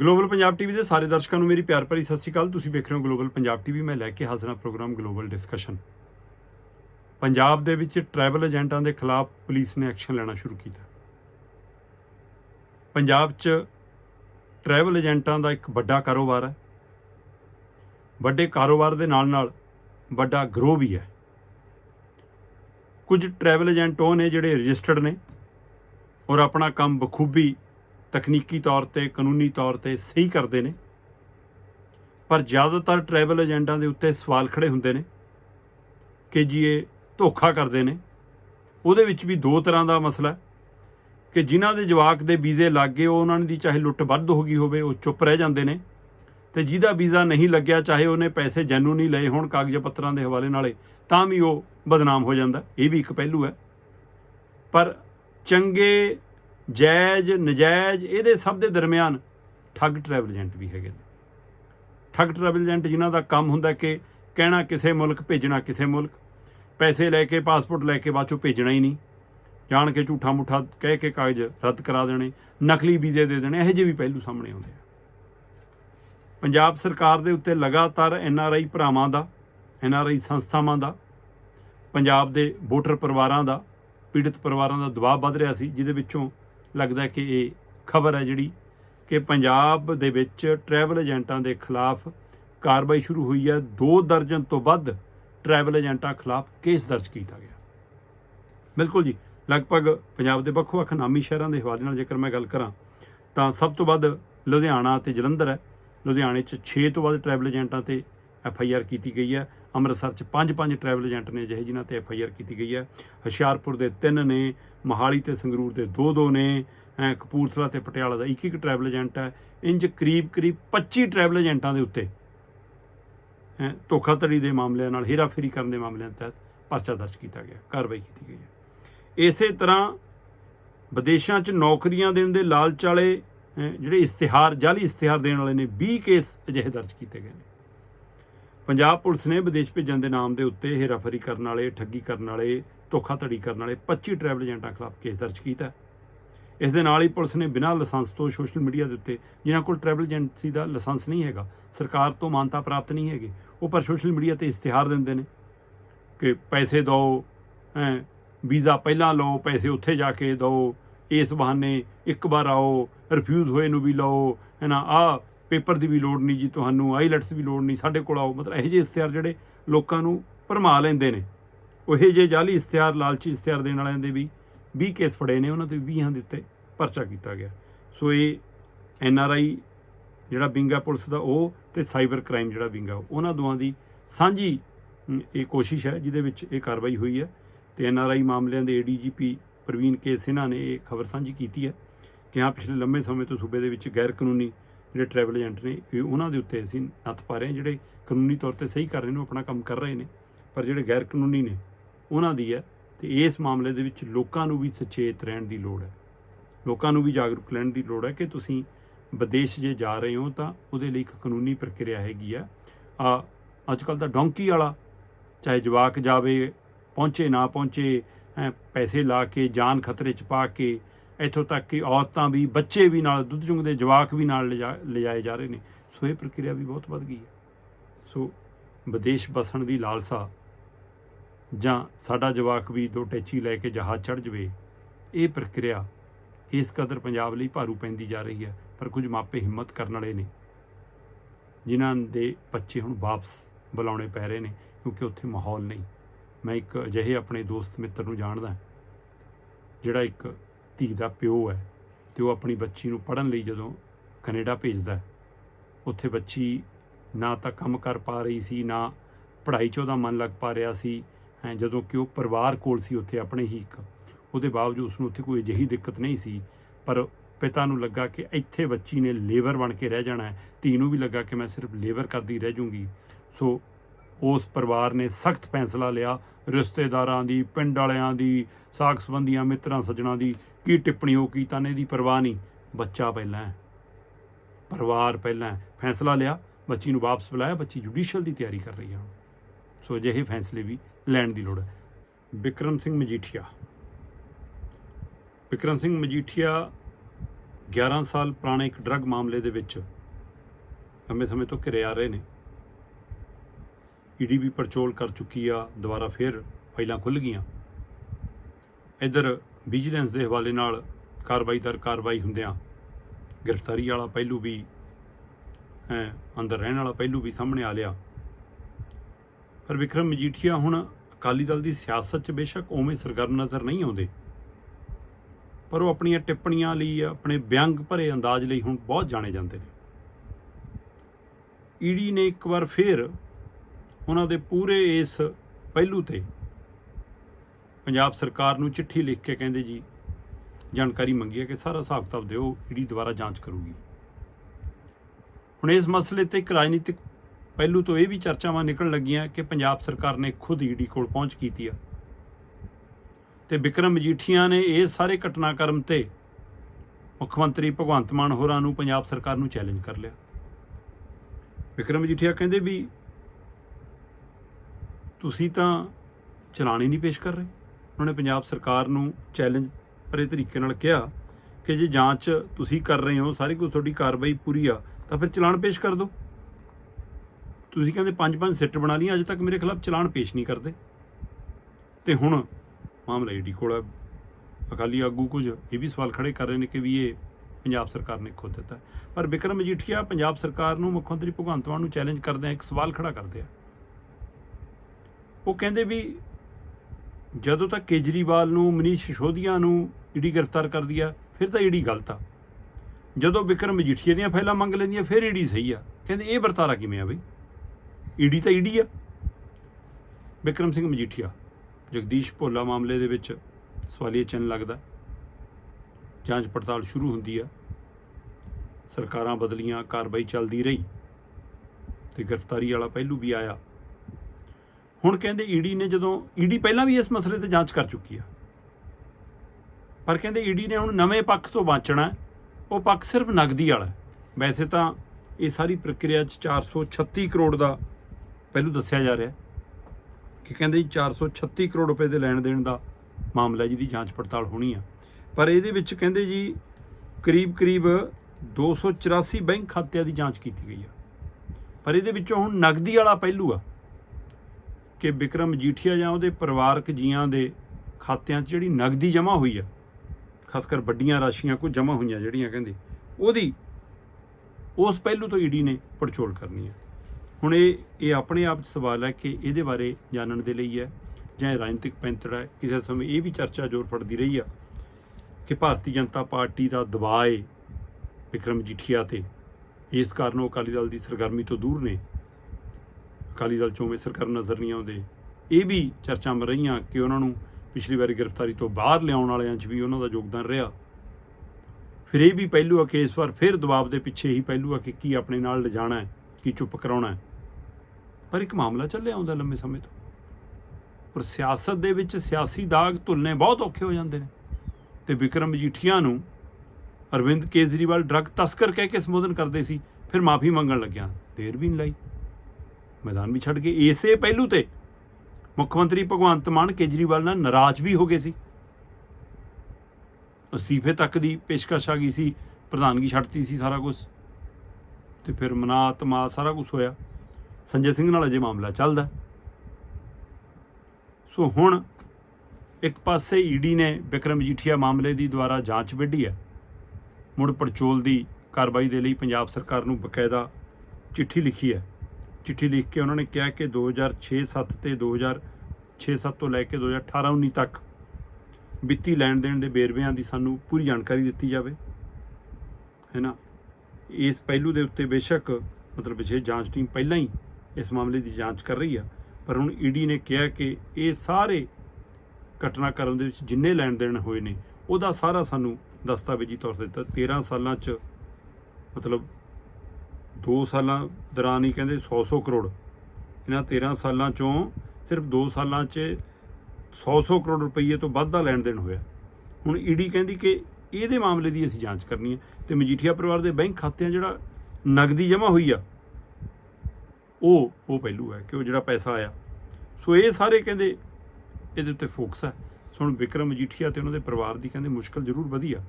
Global Punjab TV ਦੇ ਸਾਰੇ ਦਰਸ਼ਕਾਂ ਨੂੰ ਮੇਰੀ ਪਿਆਰ ਭਰੀ ਸਤਿ ਸ਼੍ਰੀ ਅਕਾਲ। ਤੁਸੀਂ ਵੇਖ ਰਹੇ ਹੋ ਗਲੋਬਲ ਪੰਜਾਬ ਟੀਵੀ। ਮੈਂ ਲੈ ਕੇ ਹਾਜ਼ਰ ਹਾਂ ਪ੍ਰੋਗਰਾਮ ਗਲੋਬਲ ਡਿਸਕਸ਼ਨ। ਪੰਜਾਬ ਦੇ ਵਿੱਚ ਟਰੈਵਲ ਏਜੰਟਾਂ ਦੇ ਖਿਲਾਫ ਪੁਲਿਸ ਨੇ ਐਕਸ਼ਨ ਲੈਣਾ ਸ਼ੁਰੂ ਕੀਤਾ। ਪੰਜਾਬ 'ਚ ਟਰੈਵਲ ਏਜੰਟਾਂ ਦਾ ਇੱਕ ਵੱਡਾ ਕਾਰੋਬਾਰ ਹੈ। ਵੱਡੇ ਕਾਰੋਬਾਰ ਦੇ ਨਾਲ ਨਾਲ ਵੱਡਾ ਗਰੋਹ ਵੀ ਹੈ। ਕੁਝ ਟਰੈਵਲ ਏਜੰਟ ਉਹ ਨੇ ਜਿਹੜੇ ਰਜਿਸਟਰਡ ਨੇ ਔਰ ਆਪਣਾ ਕੰਮ ਬਖੂਬੀ ਤਕਨੀਕੀ ਤੌਰ ਤੇ, ਕਾਨੂੰਨੀ ਤੌਰ ਤੇ ਸਹੀ ਕਰਦੇ ਨੇ। ਪਰ ਜ਼ਿਆਦਾਤਰ ਟਰੈਵਲ ਏਜੰਟਾਂ ਦੇ ਉੱਤੇ ਸਵਾਲ ਖੜੇ ਹੁੰਦੇ ਨੇ ਕਿ ਜੀ ਇਹ ਧੋਖਾ ਕਰਦੇ ਨੇ। ਉਹਦੇ ਵਿੱਚ ਵੀ ਦੋ ਤਰ੍ਹਾਂ ਦਾ ਮਸਲਾ ਕਿ ਜਿਨ੍ਹਾਂ ਦੇ ਜਵਾਕ ਦੇ ਵੀਜ਼ੇ ਲੱਗ ਗਏ, ਉਹ ਉਹਨਾਂ ਦੀ ਚਾਹੇ ਲੁੱਟ ਵੱਧ ਹੋ ਗਈ ਹੋਵੇ, ਉਹ ਚੁੱਪ ਰਹਿ ਜਾਂਦੇ ਨੇ। ਤੇ ਜਿਹਦਾ ਵੀਜ਼ਾ ਨਹੀਂ ਲੱਗਿਆ, ਚਾਹੇ ਉਹਨੇ ਪੈਸੇ ਜੈਨੂ ਨਹੀਂ ਲਏ ਹੋਣ ਕਾਗਜ਼ ਪੱਤਰਾਂ ਦੇ ਹਵਾਲੇ ਨਾਲੇ, ਤਾਂ ਵੀ ਉਹ ਬਦਨਾਮ ਹੋ ਜਾਂਦਾ। ਇਹ ਵੀ ਇੱਕ ਪਹਿਲੂ ਹੈ। ਪਰ ਚੰਗੇ ਜਾਇਜ਼, ਨਜਾਇਜ਼, ਇਹਦੇ ਸਭ ਦੇ ਦਰਮਿਆਨ ਠੱਗ ਟਰੈਵਲ ਏਜੰਟ ਵੀ ਹੈਗੇ ਨੇ। ਠੱਗ ਟਰੈਵਲ ਏਜੰਟ ਜਿਨ੍ਹਾਂ ਦਾ ਕੰਮ ਹੁੰਦਾ ਕਿ ਕਹਿਣਾ ਕਿਸੇ ਮੁਲਕ, ਭੇਜਣਾ ਕਿਸੇ ਮੁਲਕ, ਪੈਸੇ ਲੈ ਕੇ, ਪਾਸਪੋਰਟ ਲੈ ਕੇ ਬਾਅਦ ਚੋਂ ਭੇਜਣਾ ਹੀ ਨਹੀਂ। ਜਾਣ ਕੇ ਝੂਠਾ ਮੁੱਠਾ ਕਹਿ ਕੇ ਕਾਗਜ਼ ਰੱਦ ਕਰਾ ਦੇਣੇ, ਨਕਲੀ ਵੀਜ਼ੇ ਦੇ ਦੇਣੇ, ਇਹੋ ਜਿਹੇ ਵੀ ਪਹਿਲੂ ਸਾਹਮਣੇ ਆਉਂਦੇ ਆ। ਪੰਜਾਬ ਸਰਕਾਰ ਦੇ ਉੱਤੇ ਲਗਾਤਾਰ ਐਨ ਆਰ ਆਈ ਭਰਾਵਾਂ ਦਾ, ਐਨ ਆਰ ਆਈ ਸੰਸਥਾਵਾਂ ਦਾ, ਪੰਜਾਬ ਦੇ ਵੋਟਰ ਪਰਿਵਾਰਾਂ ਦਾ, ਪੀੜਤ ਪਰਿਵਾਰਾਂ ਦਾ ਦਬਾਅ ਵੱਧ ਰਿਹਾ ਸੀ, ਜਿਹਦੇ ਵਿੱਚੋਂ ਲੱਗਦਾ ਕਿ ਇਹ ਖਬਰ ਹੈ ਜਿਹੜੀ ਕਿ ਪੰਜਾਬ ਦੇ ਵਿੱਚ ਟਰੈਵਲ ਏਜੰਟਾਂ ਦੇ ਖਿਲਾਫ ਕਾਰਵਾਈ ਸ਼ੁਰੂ ਹੋਈ ਹੈ। ਦੋ ਦਰਜਨ ਤੋਂ ਵੱਧ ਟਰੈਵਲ ਏਜੰਟਾਂ ਖਿਲਾਫ ਕੇਸ ਦਰਜ ਕੀਤਾ ਗਿਆ। ਬਿਲਕੁਲ ਜੀ, ਲਗਭਗ ਪੰਜਾਬ ਦੇ ਵੱਖ-ਵੱਖ ਨਾਮੀ ਸ਼ਹਿਰਾਂ ਦੇ ਹਵਾਲੇ ਨਾਲ ਜੇਕਰ ਮੈਂ ਗੱਲ ਕਰਾਂ, ਤਾਂ ਸਭ ਤੋਂ ਵੱਧ ਲੁਧਿਆਣਾ ਤੇ ਜਲੰਧਰ ਹੈ। ਲੁਧਿਆਣੇ 'ਚ 6 ਤੋਂ ਵੱਧ ਟਰੈਵਲ ਏਜੰਟਾਂ ਤੇ ਐਫ ਆਈ ਆਰ ਕੀਤੀ ਗਈ ਹੈ। ਅੰਮ੍ਰਿਤਸਰ 'ਚ 5-5 ਟਰੈਵਲ ਏਜੰਟ ਨੇ ਜਿਹੇ ਜਿਨ੍ਹਾਂ ਤੇ ਐਫ ਆਈ ਆਰ ਕੀਤੀ ਗਈ ਹੈ। ਹੁਸ਼ਿਆਰਪੁਰ ਦੇ ਤਿੰਨ ਨੇ, ਮੋਹਾਲੀ ਤੇ ਸੰਗਰੂਰ ਦੇ 2-2 ਨੇ ਕਪੂਰਥਲਾ ਤੇ ਪਟਿਆਲਾ ਦਾ ਇੱਕ ਇੱਕ ਟਰੈਵਲ ਏਜੰਟ ਹੈ। ਇੰਜ ਕਰੀਬ-ਕਰੀਬ 25 ਟਰੈਵਲ ਏਜੰਟਾਂ ਦੇ ਉੱਤੇ ਧੋਖਾਧੜੀ ਦੇ ਮਾਮਲਿਆਂ ਨਾਲ ਹੇਰਾਫੇਰੀ ਕਰਨ ਦੇ ਮਾਮਲਿਆਂ ਤਹਿਤ ਪਰਚਾ ਦਰਜ ਕੀਤਾ ਗਿਆ, ਕਾਰਵਾਈ ਕੀਤੀ ਗਈ ਹੈ। ਇਸੇ ਤਰ੍ਹਾਂ ਵਿਦੇਸ਼ਾਂ 'ਚ ਨੌਕਰੀਆਂ ਦੇਣ ਦੇ ਲਾਲਚ ਵਾਲੇ ਜਿਹੜੇ ਇਸ਼ਤਿਹਾਰ ਜਾਲੀ ਇਸ਼ਤਿਹਾਰ ਦੇਣ ਵਾਲੇ ਨੇ 20 ਕੇਸ ਅਜਿਹੇ ਦਰਜ ਕੀਤੇ ਗਏ ਨੇ। ਪੰਜਾਬ ਪੁਲਿਸ ਨੇ ਵਿਦੇਸ਼ ਭੇਜਣ ਦੇ ਨਾਮ ਦੇ ਉੱਤੇ ਹੇਰਾਫੇਰੀ ਕਰਨ ਵਾਲੇ, ਠੱਗੀ ਕਰਨ ਵਾਲੇ, ਧੋਖਾਧੜੀ ਕਰਨ ਵਾਲੇ 25 ਟਰੈਵਲ ਏਜੰਟਾਂ ਖਿਲਾਫ ਕੇਸ ਦਰਜ ਕੀਤਾ। ਇਸ ਦੇ ਨਾਲ ਹੀ ਪੁਲਿਸ ਨੇ ਬਿਨਾਂ ਲਾਇਸੈਂਸ ਤੋਂ ਸੋਸ਼ਲ ਮੀਡੀਆ ਦੇ ਉੱਤੇ, ਜਿਨ੍ਹਾਂ ਕੋਲ ਟਰੈਵਲ ਏਜੰਸੀ ਦਾ ਲਾਇਸੈਂਸ ਨਹੀਂ ਹੈਗਾ, ਸਰਕਾਰ ਤੋਂ ਮਾਨਤਾ ਪ੍ਰਾਪਤ ਨਹੀਂ ਹੈਗੇ, ਉਹ ਪਰ ਸੋਸ਼ਲ ਮੀਡੀਆ ਤੇ ਇਸ਼ਤਿਹਾਰ ਦਿੰਦੇ ਨੇ ਕਿ ਪੈਸੇ ਦਿਓ ਵੀਜ਼ਾ ਪਹਿਲਾਂ ਲਓ, ਪੈਸੇ ਉੱਥੇ ਜਾ ਕੇ ਦਿਓ, ਇਸ ਬਹਾਨੇ ਇੱਕ ਵਾਰ ਆਓ, ਰਿਫਿਊਜ਼ ਹੋਏ ਨੂੰ ਵੀ ਲਓ, ਹੈ ਨਾ ਆ ਪੇਪਰ ਦੀ ਵੀ ਲੋੜ ਨਹੀਂ ਜੀ ਤੁਹਾਨੂੰ, ਆਈਲੈਟਸ ਵੀ ਲੋੜ ਨਹੀਂ, ਸਾਡੇ ਕੋਲ ਆਓ। ਮਤਲਬ ਇਹੋ ਜਿਹੇ ਇਸ਼ਤਿਹਾਰ ਜਿਹੜੇ ਲੋਕਾਂ ਨੂੰ ਭਰਮਾ ਲੈਂਦੇ ਨੇ। ਉਹ ਇਹੋ ਜਿਹੇ ਜਾਲੀ ਇਸ਼ਤਿਹਾਰ, ਲਾਲਚੀ ਇਸ਼ਤਿਹਾਰ ਦੇਣ ਵਾਲਿਆਂ ਦੇ ਵੀ 20 ਕੇਸ ਫੜੇ ਨੇ, ਉਹਨਾਂ ਤੇ 20 ਦੇ ਉੱਤੇ ਪਰਚਾ ਕੀਤਾ ਗਿਆ। ਸੋ ਇਹ ਐਨ ਆਰ ਆਈ ਜਿਹੜਾ ਵਿੰਗ ਹੈ ਪੁਲਿਸ ਦਾ ਉਹ ਤੇ ਸਾਈਬਰ ਕ੍ਰਾਈਮ ਜਿਹੜਾ ਵਿੰਗ ਆ ਉਹਨਾਂ ਦੋਵਾਂ ਦੀ ਸਾਂਝੀ ਇਹ ਕੋਸ਼ਿਸ਼ ਹੈ, ਜਿਹਦੇ ਵਿੱਚ ਇਹ ਕਾਰਵਾਈ ਹੋਈ ਹੈ। ਤੇ ਐਨ ਆਰ ਆਈ ਮਾਮਲਿਆਂ ਦੇ ਏਡੀਜੀਪੀ ਪ੍ਰਵੀਨ ਕੇ ਸਿਨਹਾ ਨੇ ਇਹ ਖਬਰ ਸਾਂਝੀ ਕੀਤੀ ਹੈ ਕਿ ਹਾਂ, ਪਿਛਲੇ ਲੰਮੇ ਸਮੇਂ ਤੋਂ ਸੂਬੇ ਦੇ ਵਿੱਚ ਗੈਰ ਕਾਨੂੰਨੀ ਜਿਹੜੇ ਟਰੈਵਲ ਏਜੰਟ ਨੇ ਇਹ ਉਹਨਾਂ ਦੇ ਉੱਤੇ ਅਸੀਂ ਨੱਥ ਪਾ ਰਹੇ ਹਾਂ ਜਿਹੜੇ ਕਾਨੂੰਨੀ ਤੌਰ ਤੇ ਸਹੀ ਕਰ ਰਹੇ ਨੇ ਉਹ ਆਪਣਾ ਕੰਮ ਕਰ ਰਹੇ ਨੇ। ਪਰ ਜਿਹੜੇ ਗੈਰ ਕਾਨੂੰਨੀ ਨੇ ਉਹਨਾਂ ਦੀ ਹੈ ਤੇ ਇਸ ਮਾਮਲੇ ਦੇ ਵਿੱਚ ਲੋਕਾਂ ਨੂੰ ਵੀ ਸੁਚੇਤ ਰਹਿਣ ਦੀ ਲੋੜ ਹੈ। ਲੋਕਾਂ ਨੂੰ ਵੀ ਜਾਗਰੂਕ ਲੈਣ ਦੀ ਲੋੜ ਹੈ ਕਿ ਤੁਸੀਂ ਵਿਦੇਸ਼ ਜੇ ਜਾ ਰਹੇ ਹੋ ਤਾਂ ਉਹਦੇ ਲਈ ਇੱਕ ਕਾਨੂੰਨੀ ਪ੍ਰਕਿਰਿਆ ਹੈਗੀ ਆ। ਆ ਅੱਜ ਕੱਲ ਤਾਂ ਡੌਂਕੀ ਵਾਲਾ ਚਾਹੇ ਜਵਾਕ ਜਾਵੇ ਪਹੁੰਚੇ ਨਾ ਪਹੁੰਚੇ ਹੈਂ, ਪੈਸੇ ਲਾ ਕੇ ਜਾਨ ਖਤਰੇ 'ਚ ਪਾ ਕੇ ਇੱਥੋਂ ਤੱਕ ਕਿ ਔਰਤਾਂ ਵੀ, ਬੱਚੇ ਵੀ ਨਾਲ, ਦੁੱਧ ਚੁੰਗਦੇ ਜਵਾਕ ਵੀ ਨਾਲ ਲਿਜਾ- ਲਿਜਾਏ ਜਾ ਰਹੇ ਨੇ। ਸੋ ਇਹ ਪ੍ਰਕਿਰਿਆ ਵੀ ਬਹੁਤ ਵੱਧ ਗਈ ਹੈ। ਸੋ ਵਿਦੇਸ਼ ਬਸਣ ਦੀ ਲਾਲਸਾ ਜਾਂ ਸਾਡਾ ਜਵਾਕ ਵੀ ਦੋ ਟੈਚੀ ਲੈ ਕੇ ਜਹਾਜ਼ ਚੜ੍ਹ ਜਵੇ, ਇਹ ਪ੍ਰਕਿਰਿਆ ਇਸ ਕਦਰ ਪੰਜਾਬ ਲਈ ਭਾਰੂ ਪੈਂਦੀ ਜਾ ਰਹੀ ਹੈ, ਪਰ ਕੁਝ ਮਾਪੇ ਹਿੰਮਤ ਕਰਨ ਵਾਲੇ ਨੇ, ਜਿਨ੍ਹਾਂ ਦੇ ਬੱਚੇ ਹੁਣ ਵਾਪਸ ਬੁਲਾਉਣੇ ਪੈ ਰਹੇ ਨੇ, ਕਿਉਂਕਿ ਉੱਥੇ ਮਾਹੌਲ ਨਹੀਂ। ਮੈਂ ਇੱਕ ਅਜਿਹੇ ਆਪਣੇ ਦੋਸਤ ਮਿੱਤਰ ਨੂੰ ਜਾਣਦਾ, ਜਿਹੜਾ ਇੱਕ ਧੀ ਦਾ ਪਿਓ ਹੈ ਤੇ ਉਹ ਆਪਣੀ ਬੱਚੀ ਨੂੰ ਪੜ੍ਹਨ ਲਈ ਜਦੋਂ ਕੈਨੇਡਾ ਭੇਜਦਾ ਹੈ, ਉੱਥੇ ਬੱਚੀ ਨਾ ਤਾਂ ਕੰਮ ਕਰ ਪਾ ਰਹੀ ਸੀ ਨਾ ਪੜ੍ਹਾਈ 'ਚ ਉਹਦਾ ਮਨ ਲੱਗ ਪਾ ਰਿਹਾ ਸੀ ਹੈਂ ਜਦੋਂ ਕਿ ਉਹ ਪਰਿਵਾਰ ਕੋਲ ਸੀ ਉੱਥੇ ਆਪਣੇ ਹੀ ਇੱਕ। ਉਹਦੇ ਬਾਵਜੂਦ ਉਸ ਨੂੰ ਉੱਥੇ ਕੋਈ ਅਜਿਹੀ ਦਿੱਕਤ ਨਹੀਂ ਸੀ ਪਰ ਪਿਤਾ ਨੂੰ ਲੱਗਾ ਕਿ ਇੱਥੇ ਬੱਚੀ ਨੇ ਲੇਬਰ ਬਣ ਕੇ ਰਹਿ ਜਾਣਾ ਹੈ। ਧੀ ਨੂੰ ਵੀ ਲੱਗਾ ਕਿ ਮੈਂ ਸਿਰਫ ਲੇਬਰ ਕਰਦੀ ਰਹਿ ਜੂੰਗੀ ਸੋ ਉਸ ਪਰਿਵਾਰ ਨੇ ਸਖਤ ਫੈਸਲਾ ਲਿਆ। ਰਿਸ਼ਤੇਦਾਰਾਂ ਦੀ ਪਿੰਡ ਵਾਲਿਆਂ ਦੀ ਸਾਖ ਸੰਬੰਧੀਆਂ ਮਿੱਤਰਾਂ ਸੱਜਣਾ ਦੀ ਕੀ ਟਿੱਪਣੀ ਹੋ ਕੀ ਤਾਂ ਇਹਦੀ ਪਰਵਾਹ ਨਹੀਂ। ਬੱਚਾ ਪਹਿਲਾਂ ਹੈ। ਪਰਿਵਾਰ ਪਹਿਲਾਂ ਫੈਸਲਾ ਲਿਆ। ਬੱਚੀ ਨੂੰ ਵਾਪਸ ਬੁਲਾਇਆ। ਬੱਚੀ ਜੁਡੀਸ਼ੀਅਲ ਦੀ ਤਿਆਰੀ ਕਰ ਰਹੀ ਹੈ। ਸੋ ਅਜਿਹੇ ਫੈਸਲੇ ਵੀ ਲੈਣ ਦੀ ਲੋੜ ਹੈ। ਵਿਕਰਮ ਸਿੰਘ ਮਜੀਠੀਆ। ਵਿਕਰਮ ਸਿੰਘ ਮਜੀਠੀਆ 11 ਸਾਲ ਪੁਰਾਣੇ ਇੱਕ ਡਰੱਗ ਮਾਮਲੇ ਦੇ ਵਿੱਚ ਲੰਮੇ ਸਮੇਂ ਤੋਂ ਘਿਰੇ ਆ ਰਹੇ ਨੇ। ਈਡੀ ਵੀ ਪੜਚੋਲ ਕਰ ਚੁੱਕੀ ਆ। ਦੁਬਾਰਾ ਫਿਰ ਫਾਈਲਾਂ ਖੁੱਲ ਗਈਆਂ। ਇੱਧਰ ਵਿਜੀਲੈਂਸ ਦੇ ਹਵਾਲੇ ਨਾਲ ਕਾਰਵਾਈ ਦਰ ਕਾਰਵਾਈ ਹੁੰਦਿਆਂ ਗ੍ਰਿਫਤਾਰੀ ਵਾਲਾ ਪਹਿਲੂ ਵੀ ਅੰਦਰ ਰਹਿਣ ਵਾਲਾ ਪਹਿਲੂ ਵੀ ਸਾਹਮਣੇ ਆ ਲਿਆ। ਪਰ ਵਿਕਰਮ ਮਜੀਠੀਆ ਹੁਣ ਅਕਾਲੀ ਦਲ ਦੀ ਸਿਆਸਤ 'ਚ ਬੇਸ਼ੱਕ ਉਵੇਂ ਸਰਗਰਮ ਨਜ਼ਰ ਨਹੀਂ ਆਉਂਦੇ। ਪਰ ਉਹ ਆਪਣੀਆਂ ਟਿੱਪਣੀਆਂ ਲਈ, ਆਪਣੇ ਵਿਅੰਗ ਭਰੇ ਅੰਦਾਜ਼ ਲਈ ਹੁਣ ਬਹੁਤ ਜਾਣੇ ਜਾਂਦੇ ਨੇ। ਈਡੀ ਨੇ ਇੱਕ ਵਾਰ ਫੇਰ ਉਹਨਾਂ ਦੇ ਪੂਰੇ ਇਸ ਪਹਿਲੂ ਤੇ ਪੰਜਾਬ ਸਰਕਾਰ ਨੂੰ ਚਿੱਠੀ ਲਿਖ ਕੇ ਕਹਿੰਦੇ ਜੀ, ਜਾਣਕਾਰੀ ਮੰਗੀ ਹੈ ਕਿ ਸਾਰਾ ਹਿਸਾਬ ਕਿਤਾਬ ਦਿਓ, ਈਡੀ ਦੁਆਰਾ ਜਾਂਚ ਕਰੂਗੀ। ਹੁਣ ਇਸ ਮਸਲੇ ਤੇ ਇੱਕ ਰਾਜਨੀਤਿਕ ਪਹਿਲੂ ਤੋਂ ਇਹ ਵੀ ਚਰਚਾਵਾਂ ਨਿਕਲਣ ਲੱਗੀਆਂ ਕਿ ਪੰਜਾਬ ਸਰਕਾਰ ਨੇ ਖੁਦ ਈਡੀ ਕੋਲ ਪਹੁੰਚ ਕੀਤੀ ਆ। ਤੇ ਵਿਕਰਮ ਮਜੀਠੀਆ ਨੇ ਇਹ ਸਾਰੇ ਘਟਨਾਕ੍ਰਮ ਤੇ ਮੁੱਖ ਮੰਤਰੀ ਭਗਵੰਤ ਮਾਨ ਹੋਰਾਂ ਨੂੰ ਪੰਜਾਬ ਸਰਕਾਰ ਨੂੰ ਚੈਲੰਜ ਕਰ ਲਿਆ। ਵਿਕਰਮ ਮਜੀਠੀਆ ਕਹਿੰਦੇ ਵੀ, ਤੁਸੀਂ ਤਾਂ ਚਲਾਨ ਨਹੀਂ ਪੇਸ਼ ਕਰ ਰਹੇ। ਉਹਨਾਂ ਨੇ ਪੰਜਾਬ ਸਰਕਾਰ ਨੂੰ ਚੈਲੰਜ ਭਰੇ ਤਰੀਕੇ ਨਾਲ ਕਿਹਾ ਕਿ ਜੇ ਜਾਂਚ ਤੁਸੀਂ ਕਰ ਰਹੇ ਹੋ, ਸਾਰੀ ਕੁਝ ਤੁਹਾਡੀ ਕਾਰਵਾਈ ਪੂਰੀ ਆ, ਤਾਂ ਫਿਰ ਚਲਾਨ ਪੇਸ਼ ਕਰ ਦਿਓ। ਤੁਸੀਂ ਕਹਿੰਦੇ ਪੰਜ ਪੰਜ ਸਿੱਟ ਬਣਾ ਲਈਆਂ, ਅਜੇ ਤੱਕ ਮੇਰੇ ਖਿਲਾਫ ਚਲਾਨ ਪੇਸ਼ ਨਹੀਂ ਕਰਦੇ। ਤੇ ਹੁਣ ਮਾਮਲਾ ਈਡੀ ਕੋਲ ਹੈ ਅਕਾਲੀ ਆਗੂ ਕੁਝ ਇਹ ਵੀ ਸਵਾਲ ਖੜੇ ਕਰ ਰਹੇ ਨੇ ਕਿ ਵੀ ਇਹ ਪੰਜਾਬ ਸਰਕਾਰ ਨੇ ਖੁਦ ਦਿੱਤਾ। ਪਰ ਵਿਕਰਮ ਮਜੀਠੀਆ ਪੰਜਾਬ ਸਰਕਾਰ ਨੂੰ ਮੁੱਖ ਮੰਤਰੀ ਭਗਵੰਤ ਮਾਨ ਨੂੰ ਚੈਲੰਜ ਕਰਦੇ ਆ, ਇੱਕ ਸਵਾਲ ਖੜਾ ਕਰਦੇ ਆ। ਉਹ ਕਹਿੰਦੇ ਵੀ ਜਦੋਂ ਤੱਕ ਕੇਜਰੀਵਾਲ ਨੂੰ, ਮਨੀਸ਼ ਸਿਸੋਦੀਆ ਨੂੰ ਈਡੀ ਗ੍ਰਿਫਤਾਰ ਕਰਦੀ ਆ, ਫਿਰ ਤਾਂ ਈਡੀ ਗਲਤ ਆ। ਜਦੋਂ ਵਿਕਰਮ ਮਜੀਠੀਆ ਦੀਆਂ ਫਾਈਲਾਂ ਮੰਗ ਲੈਂਦੀਆਂ, ਫਿਰ ਈਡੀ ਸਹੀ ਆ। ਕਹਿੰਦੇ, ਇਹ ਵਰਤਾਰਾ ਕਿਵੇਂ ਆ ਬਈ? ਈਡੀ ਤਾਂ ਈਡੀ ਆ। ਵਿਕਰਮ ਸਿੰਘ ਮਜੀਠੀਆ, ਜਗਦੀਸ਼ ਭੋਲਾ ਮਾਮਲੇ ਦੇ ਵਿੱਚ ਸਵਾਲੀਆ ਚਿੰਨ੍ਹ ਲੱਗਦਾ। ਜਾਂਚ ਪੜਤਾਲ ਸ਼ੁਰੂ ਹੁੰਦੀ ਆ। ਸਰਕਾਰਾਂ ਬਦਲੀਆਂ, ਕਾਰਵਾਈ ਚੱਲਦੀ ਰਹੀ। ਤੇ ਗ੍ਰਿਫਤਾਰੀ ਵਾਲਾ ਪਹਿਲੂ ਵੀ ਆਇਆ। ਹੁਣ ਕਹਿੰਦੇ ਈਡੀ ਨੇ ਜਦੋਂ, ਈਡੀ ਪਹਿਲਾਂ ਵੀ ਇਸ ਮਸਲੇ ਤੇ ਜਾਂਚ ਕਰ ਚੁੱਕੀ ਆ। ਪਰ ਕਹਿੰਦੇ ਈਡੀ ਨੇ ਹੁਣ ਨਵੇਂ ਪੱਖ ਤੋਂ ਬਾਂਚਣਾ ਉਹ ਪੱਖ ਸਿਰਫ ਨਗਦੀ ਵਾਲਾ ਵੈਸੇ ਤਾਂ ਇਹ ਸਾਰੀ ਪ੍ਰਕਿਰਿਆ 'ਚ 436 ਕਰੋੜ ਦਾ ਪਹਿਲੂ ਦੱਸਿਆ ਜਾ ਰਿਹਾ ਕਿ ਕਹਿੰਦੇ ਜੀ 436 ਕਰੋੜ ਰੁਪਏ ਦੇ ਲੈਣ ਦੇਣ ਦਾ ਮਾਮਲਾ ਜਿਹਦੀ ਜਾਂਚ ਪੜਤਾਲ ਹੋਣੀ ਆ। ਪਰ ਇਹਦੇ ਵਿੱਚ ਕਹਿੰਦੇ ਜੀ ਕਰੀਬ ਕਰੀਬ 284 ਬੈਂਕ ਖਾਤਿਆਂ ਦੀ ਜਾਂਚ ਕੀਤੀ ਗਈ ਆ। ਪਰ ਇਹਦੇ ਵਿੱਚੋਂ ਹੁਣ ਨਗਦੀ ਵਾਲਾ ਪਹਿਲੂ ਆ। ਕਿ ਵਿਕਰਮ ਜੀਠੀਆ ਜਾਂ ਉਹਦੇ ਪਰਿਵਾਰਕ ਜੀਆਂ ਦੇ ਖਾਤਿਆਂ 'ਚ ਜਿਹੜੀ ਨਗਦੀ ਜਮ੍ਹਾਂ ਹੋਈ ਆ ਖਾਸ ਕਰ ਵੱਡੀਆਂ ਰਾਸ਼ੀਆਂ ਕੁਝ ਜਮ੍ਹਾਂ ਹੋਈਆਂ ਜਿਹੜੀਆਂ ਕਹਿੰਦੇ, ਉਹਦੀ ਉਸ ਪਹਿਲੂ ਤੋਂ ਈਡੀ ਨੇ ਪੜਚੋਲ ਕਰਨੀ ਹੈ ਹੁਣ ਇਹ ਇਹ ਆਪਣੇ ਆਪ 'ਚ ਸਵਾਲ ਹੈ ਕਿ ਇਹਦੇ ਬਾਰੇ ਜਾਣਨ ਦੇ ਲਈ ਹੈ ਜਾਂ ਇਹ ਰਾਜਨੀਤਿਕ ਪੈਂਤੜ ਹੈ, ਕਿਸੇ ਸਮੇਂ ਇਹ ਵੀ ਚਰਚਾ ਜ਼ੋਰ ਫੜਦੀ ਰਹੀ ਆ ਕਿ ਭਾਰਤੀ ਜਨਤਾ ਪਾਰਟੀ ਦਾ ਦਬਾਅ ਹੈ ਵਿਕਰਮ ਜੀਠੀਆ ਤੇ। ਇਸ ਕਾਰਨ ਉਹ ਅਕਾਲੀ ਦਲ ਦੀ ਸਰਗਰਮੀ ਤੋਂ ਦੂਰ ਨੇ। ਅਕਾਲੀ ਦਲ ਚੋਂ ਵੀ ਸਰਗਰਮ ਨਜ਼ਰ ਨਹੀਂ ਆਉਂਦੇ। ਇਹ ਵੀ ਚਰਚਾ ਮ ਰਹੀਆਂ ਕਿ ਉਹਨਾਂ ਨੂੰ ਪਿਛਲੀ ਵਾਰੀ ਗ੍ਰਿਫਤਾਰੀ ਤੋਂ ਬਾਹਰ ਲਿਆਉਣ ਵਾਲਿਆਂ 'ਚ ਵੀ ਉਹਨਾਂ ਦਾ ਯੋਗਦਾਨ ਰਿਹਾ। ਫਿਰ ਇਹ ਵੀ ਪਹਿਲੂ ਆ ਕਿ ਇਸ ਵਾਰ ਫਿਰ ਦਬਾਅ ਦੇ ਪਿੱਛੇ ਹੀ ਪਹਿਲੂ ਆ ਕਿ ਕੀ ਆਪਣੇ ਨਾਲ ਲਿਜਾਣਾ ਹੈ, ਕੀ ਚੁੱਪ ਕਰਾਉਣਾ ਹੈ। ਪਰ ਇੱਕ ਮਾਮਲਾ ਚੱਲਿਆ ਆਉਂਦਾ ਲੰਮੇ ਸਮੇਂ ਤੋਂ। ਪਰ ਸਿਆਸਤ ਦੇ ਵਿੱਚ ਸਿਆਸੀ ਦਾਗ ਧੁਲਨੇ ਬਹੁਤ ਔਖੇ ਹੋ ਜਾਂਦੇ ਨੇ। ਤੇ ਵਿਕਰਮ ਮਜੀਠੀਆ ਨੂੰ ਅਰਵਿੰਦ ਕੇਜਰੀਵਾਲ ਡਰੱਗ ਤਸਕਰ ਕਹਿ ਕੇ ਸੰਬੋਧਨ ਕਰਦੇ ਸੀ, ਫਿਰ ਮਾਫੀ ਮੰਗਣ ਲੱਗਿਆ। ਦੇਰ ਵੀ ਨਹੀਂ ਲਾਈ। ਮੈਦਾਨ ਵੀ ਛੱਡ ਗਏ। ਇਸੇ ਪਹਿਲੂ ਤੇ ਮੁੱਖ ਮੰਤਰੀ ਭਗਵੰਤ ਮਾਨ ਕੇਜਰੀਵਾਲ ਨਾਲ ਨਾਰਾਜ਼ ਵੀ ਹੋ ਗਏ ਸੀ। ਅਸੀਫੇ ਤੱਕ ਦੀ ਪੇਸ਼ਕਸ਼ ਆ ਗਈ ਸੀ, ਪ੍ਰਧਾਨਗੀ ਛੱਡਤੀ ਸੀ ਸਾਰਾ ਕੁਝ ਤੇ ਫਿਰ ਮਨਾਤ ਮਾ ਸਾਰਾ ਕੁਝ ਹੋਇਆ। ਸੰਜੇ ਸਿੰਘ ਨਾਲ ਅਜੇ ਮਾਮਲਾ ਚੱਲਦਾ। ਸੋ ਹੁਣ ਇੱਕ ਪਾਸੇ ਈਡੀ ਨੇ ਵਿਕਰਮ ਮਜੀਠੀਆ ਮਾਮਲੇ ਦੀ ਦੁਆਰਾ ਜਾਂਚ ਵਿੱਢੀ ਹੈ। ਮੁੜ ਪੜਚੋਲ ਦੀ ਕਾਰਵਾਈ ਦੇ ਲਈ ਪੰਜਾਬ ਸਰਕਾਰ ਨੂੰ ਬਕਾਇਦਾ ਚਿੱਠੀ ਲਿਖੀ ਹੈ। ਚਿੱਠੀ ਲਿਖ ਕੇ ਉਹਨਾਂ ਨੇ ਕਿਹਾ ਕਿ 2006-7 ਤੇ 2006-7 ਤੋਂ ਲੈ ਕੇ 2018-19 ਤੱਕ ਵਿੱਤੀ ਲੈਣ ਦੇਣ ਦੇ ਵੇਰਵਿਆਂ ਦੀ ਸਾਨੂੰ ਪੂਰੀ ਜਾਣਕਾਰੀ ਦਿੱਤੀ ਜਾਵੇ, ਹੈ ਨਾ? ਇਸ ਪਹਿਲੂ ਦੇ ਉੱਤੇ ਬੇਸ਼ੱਕ ਮਤਲਬ ਵਿਸ਼ੇਸ਼ ਜਾਂਚ ਟੀਮ ਪਹਿਲਾਂ ਹੀ ਇਸ ਮਾਮਲੇ ਦੀ ਜਾਂਚ ਕਰ ਰਹੀ ਆ, ਪਰ ਹੁਣ ਈਡੀ ਨੇ ਕਿਹਾ ਕਿ ਇਹ ਸਾਰੇ ਘਟਨਾਕ੍ਰਮ ਦੇ ਵਿੱਚ ਜਿੰਨੇ ਲੈਣ ਦੇਣ ਹੋਏ ਨੇ, ਉਹਦਾ ਸਾਰਾ ਸਾਨੂੰ ਦਸਤਾਵੇਜ਼ੀ ਤੌਰ ਤੇ ਦਿੱਤਾ 13 ਸਾਲਾਂ 'ਚ ਮਤਲਬ 2 ਸਾਲਾਂ ਦੌਰਾਨ ਹੀ ਕਹਿੰਦੇ 100-100 ਕਰੋੜ। ਇਹਨਾਂ 13 ਸਾਲਾਂ 'ਚੋਂ ਸਿਰਫ 2 ਸਾਲਾਂ 'ਚ 100-100 ਕਰੋੜ ਰੁਪਏ ਤੋਂ ਵੱਧ ਦਾ ਲੈਣ ਦੇਣ ਹੋਇਆ। ਹੁਣ ਈਡੀ ਕਹਿੰਦੀ ਕਿ ਇਹਦੇ ਮਾਮਲੇ ਦੀ ਅਸੀਂ ਜਾਂਚ ਕਰਨੀ ਹੈ ਤੇ ਮਜੀਠੀਆ ਪਰਿਵਾਰ ਦੇ ਬੈਂਕ ਖਾਤਿਆਂ ਜਿਹੜਾ ਨਗਦੀ ਜਮ੍ਹਾਂ ਹੋਈ ਆ, ਉਹ ਉਹ ਪਹਿਲੂ ਹੈ ਕਿ ਉਹ ਜਿਹੜਾ ਪੈਸਾ ਆਇਆ। ਸੋ ਇਹ ਸਾਰੇ ਕਹਿੰਦੇ ਇਹਦੇ ਉੱਤੇ ਫੋਕਸ ਹੈ। ਸੋ ਹੁਣ ਵਿਕਰਮ ਮਜੀਠੀਆ ਤੇ ਉਹਨਾਂ ਦੇ ਪਰਿਵਾਰ ਦੀ ਕਹਿੰਦੇ ਮੁਸ਼ਕਲ ਜ਼ਰੂਰ ਵਧੀ ਆ।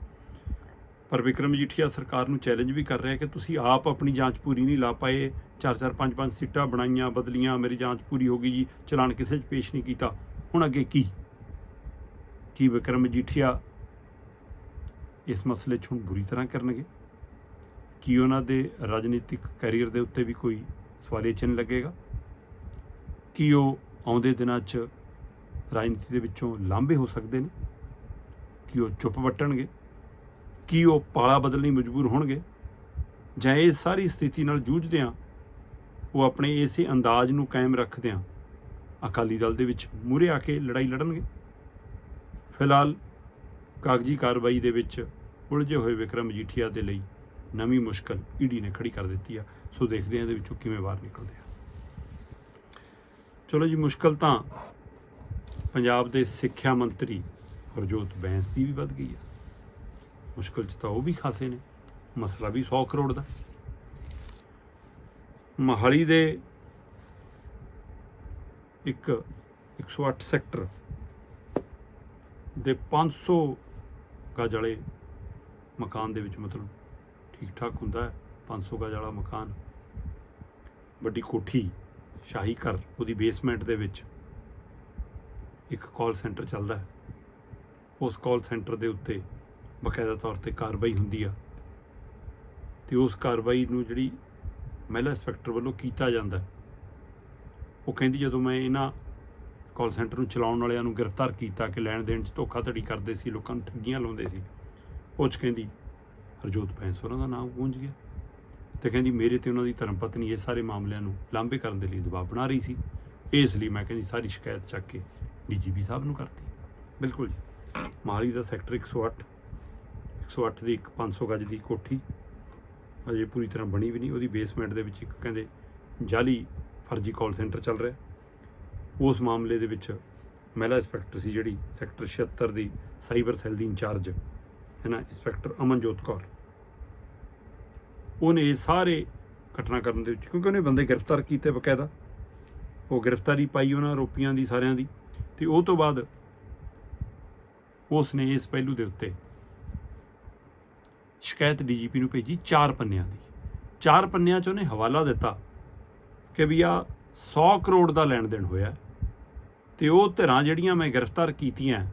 ਪਰ ਵਿਕਰਮ ਜੀਠੀਆ ਸਰਕਾਰ ਨੂੰ ਚੈਲੰਜ ਵੀ ਕਰ ਰਿਹਾ ਕਿ ਤੁਸੀਂ ਆਪ ਆਪਣੀ ਜਾਂਚ ਪੂਰੀ ਨਹੀਂ ਲਾ ਪਾਏ। ਚਾਰ ਚਾਰ ਪੰਜ ਪੰਜ ਸੀਟਾਂ ਬਣਾਈਆਂ, ਬਦਲੀਆਂ, ਮੇਰੀ ਜਾਂਚ ਪੂਰੀ ਹੋ ਗਈ ਜੀ। ਚਲਾਨ ਕਿਸੇ 'ਚ ਪੇਸ਼ ਨਹੀਂ ਕੀਤਾ। ਹੁਣ ਅੱਗੇ ਕੀ? ਕੀ ਵਿਕਰਮ ਜੀਠੀਆ ਇਸ ਮਸਲੇ 'ਚ ਹੁਣ ਬੁਰੀ ਤਰ੍ਹਾਂ ਕਰਨਗੇ? ਕੀ ਉਹਨਾਂ ਦੇ ਰਾਜਨੀਤਿਕ ਕੈਰੀਅਰ ਦੇ ਉੱਤੇ ਵੀ ਕੋਈ ਸਵਾਲੇ ਚਿੰਨ੍ਹ ਲੱਗੇਗਾ? ਕੀ ਉਹ ਆਉਂਦੇ ਦਿਨਾਂ 'ਚ ਰਾਜਨੀਤੀ ਦੇ ਵਿੱਚੋਂ ਲਾਂਭੇ ਹੋ ਸਕਦੇ ਨੇ? ਕੀ ਉਹ ਚੁੱਪ ਵੱਟਣਗੇ? ਕੀ ਉਹ ਪਾਲਾ ਬਦਲਣੀ ਮਜਬੂਰ ਹੋਣਗੇ? ਜਾਂ ਇਹ ਸਾਰੀ ਸਥਿਤੀ ਨਾਲ ਜੂਝਦਿਆਂ ਉਹ ਆਪਣੇ ਇਸੇ ਅੰਦਾਜ਼ ਨੂੰ ਕਾਇਮ ਰੱਖਦਿਆਂ ਅਕਾਲੀ ਦਲ ਦੇ ਵਿੱਚ ਮੂਹਰੇ ਆ ਕੇ ਲੜਾਈ ਲੜਨਗੇ। ਫਿਲਹਾਲ ਕਾਗਜ਼ੀ ਕਾਰਵਾਈ ਦੇ ਵਿੱਚ ਉਲਝੇ ਹੋਏ ਵਿਕਰਮ ਮਜੀਠੀਆ ਦੇ ਲਈ ਨਵੀਂ ਮੁਸ਼ਕਲ ਈਡੀ ਨੇ ਖੜੀ ਕਰ ਦਿੱਤੀ ਆ। ਸੋ ਦੇਖਦੇ ਹਾਂ ਇਹਦੇ ਵਿੱਚੋਂ ਕਿਵੇਂ ਬਾਹਰ ਨਿਕਲਦੇ ਆ। ਚਲੋ ਜੀ, ਮੁਸ਼ਕਲ ਤਾਂ ਪੰਜਾਬ ਦੇ ਸਿੱਖਿਆ ਮੰਤਰੀ ਹਰਜੋਤ ਬੈਂਸ ਦੀ ਵੀ ਵੱਧ ਗਈ ਆ। ਮੁਸ਼ਕਲ ਚ ਤਾਂ ਉਹ ਵੀ ਖਾਸੇ ਨੇ। ਮਸਲਾ ਵੀ 100 ਕਰੋੜ ਦਾ। ਮਹਾਲੀ ਦੇ ਇੱਕ 108 ਸੈਕਟਰ ਦੇ 500 ਗਜ ਵਾਲੇ ਮਕਾਨ ਦੇ ਵਿੱਚ ਮਤਲਬ ਠੀਕ ਠਾਕ ਹੁੰਦਾ ਹੈ। 500 ਗਜ ਵਾਲਾ ਮਕਾਨ, ਵੱਡੀ ਕੋਠੀ, ਸ਼ਾਹੀ ਘਰ, ਉਹਦੀ ਬੇਸਮੈਂਟ ਦੇ ਵਿੱਚ ਇੱਕ ਕਾਲ ਸੈਂਟਰ ਚੱਲਦਾ ਹੈ। ਉਸ ਕਾਲ ਸੈਂਟਰ ਦੇ ਉੱਤੇ ਬਕਾਇਦਾ ਤੌਰ ਤੇ ਕਾਰਵਾਈ ਹੁੰਦੀ ਆ। ਤੇ ਉਸ ਕਾਰਵਾਈ ਨੂੰ ਜਿਹੜੀ ਮਹਿਲਾ ਇੰਸਪੈਕਟਰ ਵੱਲੋਂ ਕੀਤਾ ਜਾਂਦਾ ਉਹ ਕਹਿੰਦੀ ਜਦੋਂ ਮੈਂ ਇਹਨਾਂ ਕਾਲ ਸੈਂਟਰ ਨੂੰ ਚਲਾਉਣ ਵਾਲਿਆਂ ਨੂੰ ਗ੍ਰਿਫਤਾਰ ਕੀਤਾ ਕਿ ਲੈਣ ਦੇਣ 'ਚ ਧੋਖਾਧੜੀ ਕਰਦੇ ਸੀ, ਲੋਕਾਂ ਨੂੰ ਠੱਗੀਆਂ ਲਾਉਂਦੇ ਸੀ, ਉਹ 'ਚ ਕਹਿੰਦੀ, ਹਰਜੋਤ ਪੈਂਸ ਉਹਨਾਂ ਦਾ ਨਾਮ ਗੂੰਜ ਗਿਆ। ਤੇ ਕਹਿੰਦੀ, ਮੇਰੇ ਤੇ ਉਹਨਾਂ ਦੀ ਧਰਮ ਪਤਨੀ ਇਹ ਸਾਰੇ ਮਾਮਲਿਆਂ ਨੂੰ ਲਾਂਭੇ ਕਰਨ ਦੇ ਲਈ ਦਬਾਅ ਬਣਾ ਰਹੀ ਸੀ। ਇਸ ਲਈ ਮੈਂ ਕਹਿੰਦੀ, ਸਾਰੀ ਸ਼ਿਕਾਇਤ ਚੱਕ ਕੇ ਡੀਜੀਪੀ ਸਾਹਿਬ ਨੂੰ ਕਰਤੀ। ਬਿਲਕੁਲ ਜੀ। ਮਹਾਲੀ ਦਾ ਸੈਕਟਰ 108 108 ਦੀ, ਇੱਕ 500 ਗਜ ਦੀ ਕੋਠੀ। ਅਜੇ ਪੂਰੀ ਤਰ੍ਹਾਂ ਬਣੀ ਵੀ ਨਹੀਂ। ਉਹਦੀ ਬੇਸਮੈਂਟ ਦੇ ਵਿੱਚ ਇੱਕ ਕਹਿੰਦੇ ਜਾਲੀ ਫਰਜ਼ੀ ਕਾਲ ਸੈਂਟਰ ਚੱਲ ਰਿਹਾ। ਉਸ ਮਾਮਲੇ ਦੇ ਵਿੱਚ ਮਹਿਲਾ ਇੰਸਪੈਕਟਰ ਸੀ ਜਿਹੜੀ ਸੈਕਟਰ 76 ਦੀ ਸਾਈਬਰ ਸੈੱਲ ਦੀ ਇੰਚਾਰਜ, ਹੈ ਨਾ, ਇੰਸਪੈਕਟਰ ਅਮਨਜੋਤ ਕੌਰ। ਉਹਨੇ ਇਹ ਸਾਰੇ ਘਟਨਾਕ੍ਰਮ ਦੇ ਵਿੱਚ, ਕਿਉਂਕਿ ਉਹਨੇ ਬੰਦੇ ਗ੍ਰਿਫਤਾਰ ਕੀਤੇ ਬਕਾਇਦਾ। ਉਹ ਗ੍ਰਿਫਤਾਰੀ ਪਾਈ ਉਹਨਾਂ ਆਰੋਪੀਆਂ ਦੀ, ਸਾਰਿਆਂ ਦੀ। ਤੇ ਉਹ ਤੋਂ ਬਾਅਦ ਉਸ ਨੇ ਇਸ ਪਹਿਲੂ ਦੇ ਉੱਤੇ ਸ਼ਿਕਾਇਤ ਡੀਜੀਪੀ ਨੂੰ ਭੇਜੀ ਚਾਰ ਪੰਨਿਆਂ ਦੀ। ਚਾਰ ਪੰਨਿਆਂ 'ਚ ਉਹਨੇ ਹਵਾਲਾ ਦਿੱਤਾ ਕਿ ਵੀ ਆ 100 ਕਰੋੜ ਦਾ ਲੈਣ ਦੇਣ ਹੋਇਆ ਤੇ ਉਹ ਧਿਰਾਂ ਜਿਹੜੀਆਂ ਮੈਂ ਗ੍ਰਿਫਤਾਰ ਕੀਤੀਆਂ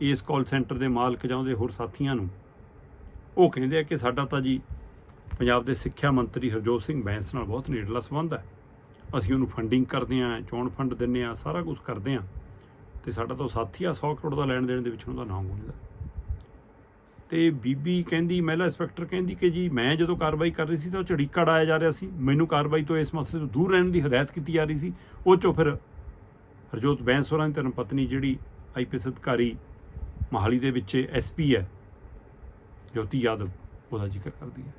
ਇਸ ਕਾਲ ਸੈਂਟਰ ਦੇ ਮਾਲਕ ਜਾਂ ਉਹਦੇ ਹੋਰ ਸਾਥੀਆਂ ਨੂੰ, ਉਹ ਕਹਿੰਦੇ ਆ ਕਿ ਸਾਡਾ ਤਾਂ ਜੀ ਪੰਜਾਬ ਦੇ ਸਿੱਖਿਆ ਮੰਤਰੀ ਹਰਜੋਤ ਸਿੰਘ ਬੈਂਸ ਨਾਲ ਬਹੁਤ ਨੇੜਲਾ ਸੰਬੰਧ ਹੈ। ਅਸੀਂ ਉਹਨੂੰ ਫੰਡਿੰਗ ਕਰਦੇ ਹਾਂ, ਚੋਣ ਫੰਡ ਦਿੰਨੇ ਆ ਸਾਰਾ ਕੁਝ ਕਰਦੇ ਹਾਂ ਤੇ ਸਾਡਾ ਤਾਂ ਉਹ ਸਾਥੀ ਆ 100 ਕਰੋੜ ਦਾ ਲੈਣ ਦੇਣ ਦੇ ਵਿੱਚ ਉਹਦਾ ਨਾਮ ਗੁੰਜਦਾ ਤੇ ਬੀਬੀ ਕਹਿੰਦੀ, ਮਹਿਲਾ ਇੰਸਪੈਕਟਰ ਕਹਿੰਦੀ ਕਿ ਜੀ ਮੈਂ ਜਦੋਂ ਕਾਰਵਾਈ ਕਰ ਰਹੀ ਸੀ ਤਾਂ ਉਹ ਝੜੀਕਾ ਡਾਇਆ ਜਾ ਰਿਹਾ ਸੀ। ਮੈਨੂੰ ਕਾਰਵਾਈ ਤੋਂ ਇਸ ਮਸਲੇ ਤੋਂ ਦੂਰ ਰਹਿਣ ਦੀ ਹਦਾਇਤ ਕੀਤੀ ਜਾ ਰਹੀ ਸੀ। ਉਹ ਚੋਂ ਫਿਰ ਹਰਜੋਤ ਬੈਂਸ ਹੋਰਾਂ ਦੀ ਧਰਮ ਪਤਨੀ ਜਿਹੜੀ ਆਈਪੀਐਸ ਅਧਿਕਾਰੀ ਮਹਾਲੀ ਦੇ ਵਿੱਚ ਐਸਪੀ ਹੈ, ਜੋਤੀ ਯਾਦਵ, ਉਹਦਾ ਜ਼ਿਕਰ ਕਰਦੀ ਹੈ।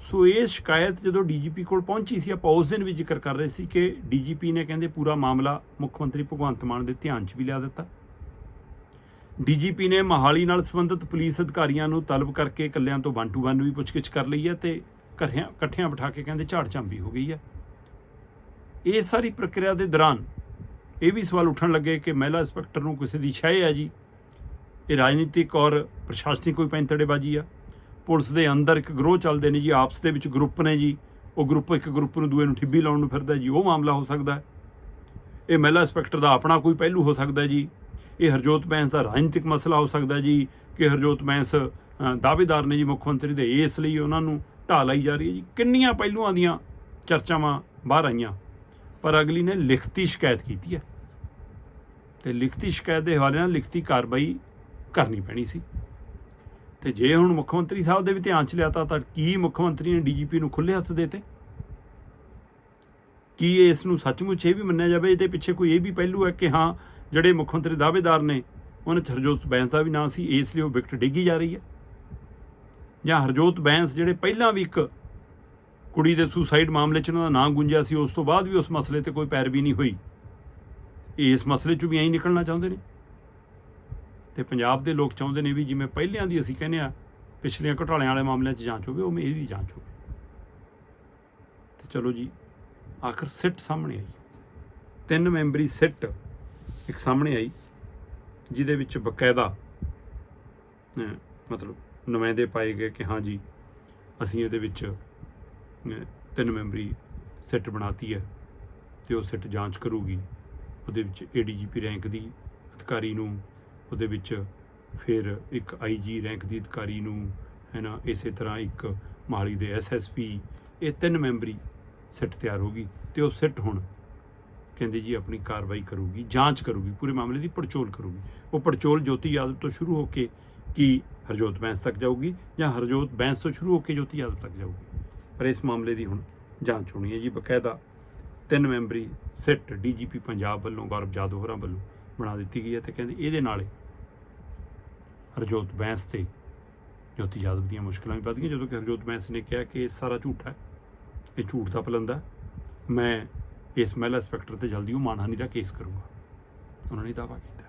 ਸੋ ਇਹ ਸ਼ਿਕਾਇਤ ਜਦੋਂ ਡੀਜੀਪੀ ਕੋਲ ਪਹੁੰਚੀ ਸੀ, ਆਪਾਂ ਉਸ ਦਿਨ ਵੀ ਜ਼ਿਕਰ ਕਰ ਰਹੇ ਸੀ ਕਿ ਡੀਜੀਪੀ ਨੇ ਕਹਿੰਦੇ ਪੂਰਾ ਮਾਮਲਾ ਮੁੱਖ ਮੰਤਰੀ ਭਗਵੰਤ ਮਾਨ ਦੇ ਧਿਆਨ 'ਚ ਵੀ ਲਿਆ ਦਿੱਤਾ। ਡੀਜੀਪੀ ਨੇ ਮਹਾਲੀ ਨਾਲ ਸੰਬੰਧਿਤ ਪੁਲਿਸ ਅਧਿਕਾਰੀਆਂ ਨੂੰ ਤਲਬ ਕਰਕੇ ਇਕੱਲਿਆਂ ਤੋਂ ਵਨ ਟੂ ਵਨ ਵੀ ਪੁੱਛਗਿੱਛ ਕਰ ਲਈ ਹੈ ਤੇ ਘਰਿਆਂ, ਇਕੱਠਿਆਂ ਬਿਠਾ ਕੇ ਕਹਿੰਦੇ ਝਾੜ ਝਾਂਬੀ ਹੋ ਗਈ ਹੈ। ਇਹ ਸਾਰੀ ਪ੍ਰਕਿਰਿਆ ਦੇ ਦੌਰਾਨ ਇਹ ਵੀ ਸਵਾਲ ਉੱਠਣ ਲੱਗੇ ਕਿ ਮਹਿਲਾ ਇੰਸਪੈਕਟਰ ਨੂੰ ਕਿਸੇ ਦੀ ਛਾਏ ਹੈ ਜੀ? ਇਹ ਰਾਜਨੀਤਿਕ ਔਰ ਪ੍ਰਸ਼ਾਸਨਿਕ ਕੋਈ ਪੈਂਤੜੇਬਾਜ਼ੀ ਆ? ਪੁਲਿਸ ਦੇ ਅੰਦਰ ਇੱਕ ਗਰੋਹ ਚੱਲਦੇ ਨੇ ਜੀ, ਆਪਸ ਦੇ ਵਿੱਚ ਗਰੁੱਪ ਨੇ ਜੀ। ਉਹ ਗਰੁੱਪ ਇੱਕ ਗਰੁੱਪ ਨੂੰ ਦੂਏ ਨੂੰ ਠਿੱਬੀ ਲਾਉਣ ਨੂੰ ਫਿਰਦਾ ਜੀ, ਉਹ ਮਾਮਲਾ ਹੋ ਸਕਦਾ ਇਹ ਮਹਿਲਾ ਇੰਸਪੈਕਟਰ ਦਾ ਆਪਣਾ ਕੋਈ ਪਹਿਲੂ ਹੋ ਸਕਦਾ ਜੀ? ਇਹ ਹਰਜੋਤ ਬੈਂਸ ਦਾ ਰਾਜਨੀਤਿਕ ਮਸਲਾ ਹੋ ਸਕਦਾ ਜੀ, ਕਿ ਹਰਜੋਤ ਬੈਂਸ ਦਾਅਵੇਦਾਰ ਨੇ ਜੀ ਮੁੱਖ ਮੰਤਰੀ ਦੇ ਇਸ ਲਈ ਉਹਨਾਂ ਨੂੰ ਢਾਹ ਲਾਈ ਜਾ ਰਹੀ ਹੈ ਜੀ। ਕਿੰਨੀਆਂ ਪਹਿਲੂਆਂ ਦੀਆਂ ਚਰਚਾਵਾਂ ਬਾਹਰ ਆਈਆਂ, ਪਰ ਅਗਲੀ ਨੇ ਲਿਖਤੀ ਸ਼ਿਕਾਇਤ ਕੀਤੀ ਹੈ। ਤੇ ਲਿਖਤੀ ਸ਼ਿਕਾਇਤ ਦੇ ਹਵਾਲੇ ਨਾਲ ਲਿਖਤੀ ਕਾਰਵਾਈ ਕਰਨੀ ਪੈਣੀ ਸੀ। ਤੇ ਜੇ ਹੁਣ ਮੁੱਖ ਮੰਤਰੀ ਸਾਹਿਬ ਦੇ ਵੀ ਧਿਆਨ ਚ ਲਿਆਤਾ, ਤਾਂ ਕੀ ਮੁੱਖ ਮੰਤਰੀ ਨੇ ਡੀਜੀਪੀ ਨੂੰ ਖੁੱਲੇ ਹੱਥ ਦੇਤੇ? ਕੀ ਇਸ ਨੂੰ ਸੱਚਮੁੱਚ ਇਹ ਵੀ ਮੰਨਿਆ ਜਾਵੇ, ਇਹਦੇ ਪਿੱਛੇ ਕੋਈ ਇਹ ਵੀ ਪਹਿਲੂ ਹੈ ਕਿ ਹਾਂ ਜਿਹੜੇ ਮੁੱਖ ਮੰਤਰੀ ਦਾਅਵੇਦਾਰ ਨੇ, ਉਹਨਾਂ 'ਚ ਹਰਜੋਤ ਬੈਂਸ ਦਾ ਵੀ ਨਾਂ ਸੀ, ਇਸ ਲਈ ਉਹ ਵਿਕਟ ਡਿੱਗੀ ਜਾ ਰਹੀ ਹੈ। ਜਾਂ ਹਰਜੋਤ ਬੈਂਸ ਜਿਹੜੇ ਪਹਿਲਾਂ ਵੀ ਇੱਕ ਕੁੜੀ ਦੇ ਸੁਸਾਈਡ ਮਾਮਲੇ 'ਚ ਉਹਨਾਂ ਦਾ ਨਾਂ ਗੁੰਜਿਆ ਸੀ, ਉਸ ਤੋਂ ਬਾਅਦ ਵੀ ਉਸ ਮਸਲੇ ਤੇ ਕੋਈ ਪੈਰਵੀ ਨਹੀਂ ਹੋਈ। ਇਸ ਮਸਲੇ 'ਚ ਵੀ ਐਂ ਨਿਕਲਣਾ ਚਾਹੁੰਦੇ ਨੇ। ਤੇ ਪੰਜਾਬ ਦੇ ਲੋਕ ਚਾਹੁੰਦੇ ਨੇ ਵੀ ਜਿਵੇਂ ਪਹਿਲਿਆਂ ਦੀ ਅਸੀਂ ਕਹਿੰਦੇ ਆ ਪਿਛਲੀਆਂ ਘੁਟਾਲਿਆਂ ਵਾਲੇ ਮਾਮਲਿਆਂ 'ਚ ਜਾਂਚ ਹੋਵੇ ਉਵੇਂ ਇਹਦੀ ਜਾਂਚ ਹੋਵੇ। ਤੇ ਚਲੋ ਜੀ, ਆਖਰ ਸਿੱਟ ਸਾਹਮਣੇ ਆਈ। ਤਿੰਨ ਮੈਂਬਰੀ ਸਿੱਟ ਇੱਕ ਸਾਹਮਣੇ ਆਈ, ਜਿਹਦੇ ਵਿੱਚ ਬਕਾਇਦਾ ਮਤਲਬ ਨੁਮਾਇੰਦੇ ਪਾਏ ਗਏ ਕਿ ਹਾਂ ਜੀ, ਅਸੀਂ ਇਹਦੇ ਵਿੱਚ ਤਿੰਨ ਮੈਂਬਰੀ ਸਿੱਟ ਬਣਾਤੀ ਹੈ ਤੇ ਉਹ ਸਿੱਟ ਜਾਂਚ ਕਰੂਗੀ। ਉਹਦੇ ਵਿੱਚ ਏਡੀਜੀਪੀ ਰੈਂਕ ਦੀ ਅਧਿਕਾਰੀ ਨੂੰ, ਉਹਦੇ ਵਿੱਚ ਫਿਰ ਇੱਕ ਆਈਜੀ ਰੈਂਕ ਦੀ ਅਧਿਕਾਰੀ ਨੂੰ ਹੈ ਨਾ ਇਸੇ ਤਰ੍ਹਾਂ ਇੱਕ ਮਹਾਲੀ ਦੇ ਐਸਐਸਪੀ ਇਹ ਤਿੰਨ ਮੈਂਬਰੀ ਸਿੱਟ ਤਿਆਰ ਹੋਗੀ ਤੇ ਉਹ ਸਿੱਟ ਹੁਣ। ਕਹਿੰਦੇ ਜੀ ਆਪਣੀ ਕਾਰਵਾਈ ਕਰੂਗੀ, ਜਾਂਚ ਕਰੂਗੀ, ਪੂਰੇ ਮਾਮਲੇ ਦੀ ਪੜਚੋਲ ਕਰੂਗੀ। ਉਹ ਪੜਚੋਲ ਜੋਤੀ ਯਾਦਵ ਤੋਂ ਸ਼ੁਰੂ ਹੋ ਕੇ ਕੀ ਹਰਜੋਤ ਬੈਂਸ ਤੱਕ ਜਾਊਗੀ ਜਾਂ ਹਰਜੋਤ ਬੈਂਸ ਤੋਂ ਸ਼ੁਰੂ ਹੋ ਕੇ ਜੋਤੀ ਯਾਦਵ ਤੱਕ ਜਾਊਗੀ? ਪਰ ਇਸ ਮਾਮਲੇ ਦੀ ਹੁਣ ਜਾਂਚ ਹੋਣੀ ਹੈ ਜੀ। ਬਕਾਇਦਾ ਤਿੰਨ ਮੈਂਬਰੀ ਸਿੱਟ ਡੀਜੀਪੀ ਪੰਜਾਬ ਵੱਲੋਂ, ਗੌਰਵ ਜਾਦਵ ਹੋਰਾਂ ਵੱਲੋਂ ਬਣਾ ਦਿੱਤੀ ਗਈ ਹੈ ਤੇ ਕਹਿੰਦੇ ਇਹਦੇ ਨਾਲ ਹਰਜੋਤ ਬੈਂਸ ਤੇ ਜੋਤੀ ਯਾਦਵ ਦੀਆਂ ਮੁਸ਼ਕਲਾਂ ਵੀ ਵੱਧ ਗਈਆਂ। ਜਦੋਂ ਕਿ ਹਰਜੋਤ ਬੈਂਸ ਨੇ ਕਿਹਾ ਕਿ ਇਹ ਸਾਰਾ ਝੂਠ ਹੈ, ਇਹ ਝੂਠ ਦਾ ਪਲੰਦਾ ਮੈਂ ਇਸ ਮਹਿਲਾ ਇੰਸਪੈਕਟਰ ਤੇ ਜਲਦੀ ਉਹ ਮਾਨਹਾਨੀ ਦਾ ਕੇਸ ਕਰੂਗਾ। ਉਹਨਾਂ ਨੇ ਦਾਅਵਾ ਕੀਤਾ।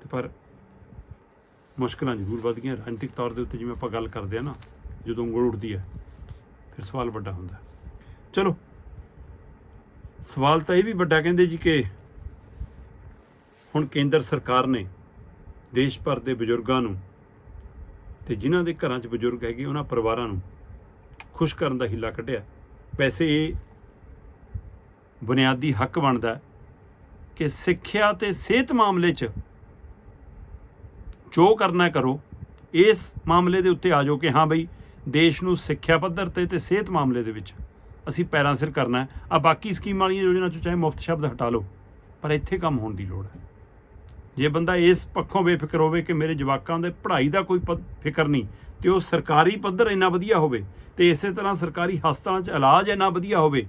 ਤੇ ਪਰ ਮੁਸ਼ਕਲਾਂ ਜ਼ਰੂਰ ਵੱਧ ਗਈਆਂ ਰਾਜਨੀਤਿਕ ਤੌਰ ਦੇ ਉੱਤੇ ਜਿਵੇਂ ਆਪਾਂ ਗੱਲ ਕਰਦੇ ਆ ਨਾ, ਜਦੋਂ ਉਂਗਲ ਉੱਠਦੀ ਹੈ, ਫਿਰ ਸਵਾਲ ਵੱਡਾ ਹੁੰਦਾ। ਚਲੋ, ਸਵਾਲ ਤਾਂ ਇਹ ਵੀ ਵੱਡਾ ਕਹਿੰਦੇ ਜੀ ਕਿ ਹੁਣ ਕੇਂਦਰ ਸਰਕਾਰ ਨੇ ਦੇਸ਼ ਭਰ ਦੇ ਬਜ਼ੁਰਗਾਂ ਨੂੰ ਤੇ ਜਿਨ੍ਹਾਂ ਦੇ ਘਰਾਂ 'ਚ ਬਜ਼ੁਰਗ ਹੈਗੇ, ਉਹਨਾਂ ਪਰਿਵਾਰਾਂ ਨੂੰ ਖੁਸ਼ ਕਰਨ ਦਾ ਹਿੱਲਾ ਕੱਢਿਆ। ਵੈਸੇ ਇਹ ਬੁਨਿਆਦੀ ਹੱਕ ਬਣਦਾ ਕਿ ਸਿੱਖਿਆ ਤੇ ਸਿਹਤ ਮਾਮਲੇ 'ਚ ਜੋ ਕਰਨਾ ਕਰੋ, ਇਸ ਮਾਮਲੇ ਦੇ ਉੱਤੇ ਆ ਜਾਓ ਕਿ ਹਾਂ ਬਈ ਦੇਸ਼ ਨੂੰ ਸਿੱਖਿਆ ਪੱਧਰ ਤੇ ਤੇ ਸਿਹਤ ਮਾਮਲੇ ਦੇ ਵਿੱਚ ਅਸੀਂ ਪੈਰਾਂ ਸਿਰ ਕਰਨਾ ਹੈ। ਆ ਬਾਕੀ ਸਕੀਮਾਂ ਵਾਲੀਆਂ ਯੋਜਨਾ 'ਚੋਂ ਚਾਹੇ ਮੁਫਤ ਸ਼ਬਦ ਹਟਾ ਲਓ, ਪਰ ਇੱਥੇ ਕੰਮ ਹੋਣ ਦੀ ਲੋੜ ਹੈ। ਜੇ ਬੰਦਾ ਇਸ ਪੱਖੋਂ ਬੇਫਿਕਰ ਹੋਵੇ ਕਿ ਮੇਰੇ ਜਵਾਕਾਂ ਦੇ ਪੜ੍ਹਾਈ ਦਾ ਕੋਈ ਪ- ਫਿਕਰ ਨਹੀਂ ਤੇ ਉਹ ਸਰਕਾਰੀ ਪੱਧਰ ਇੰਨਾ ਵਧੀਆ ਹੋਵੇ ਤੇ ਇਸੇ ਤਰ੍ਹਾਂ ਸਰਕਾਰੀ ਹਸਪਤਾਲਾਂ 'ਚ ਇਲਾਜ ਇੰਨਾ ਵਧੀਆ ਹੋਵੇ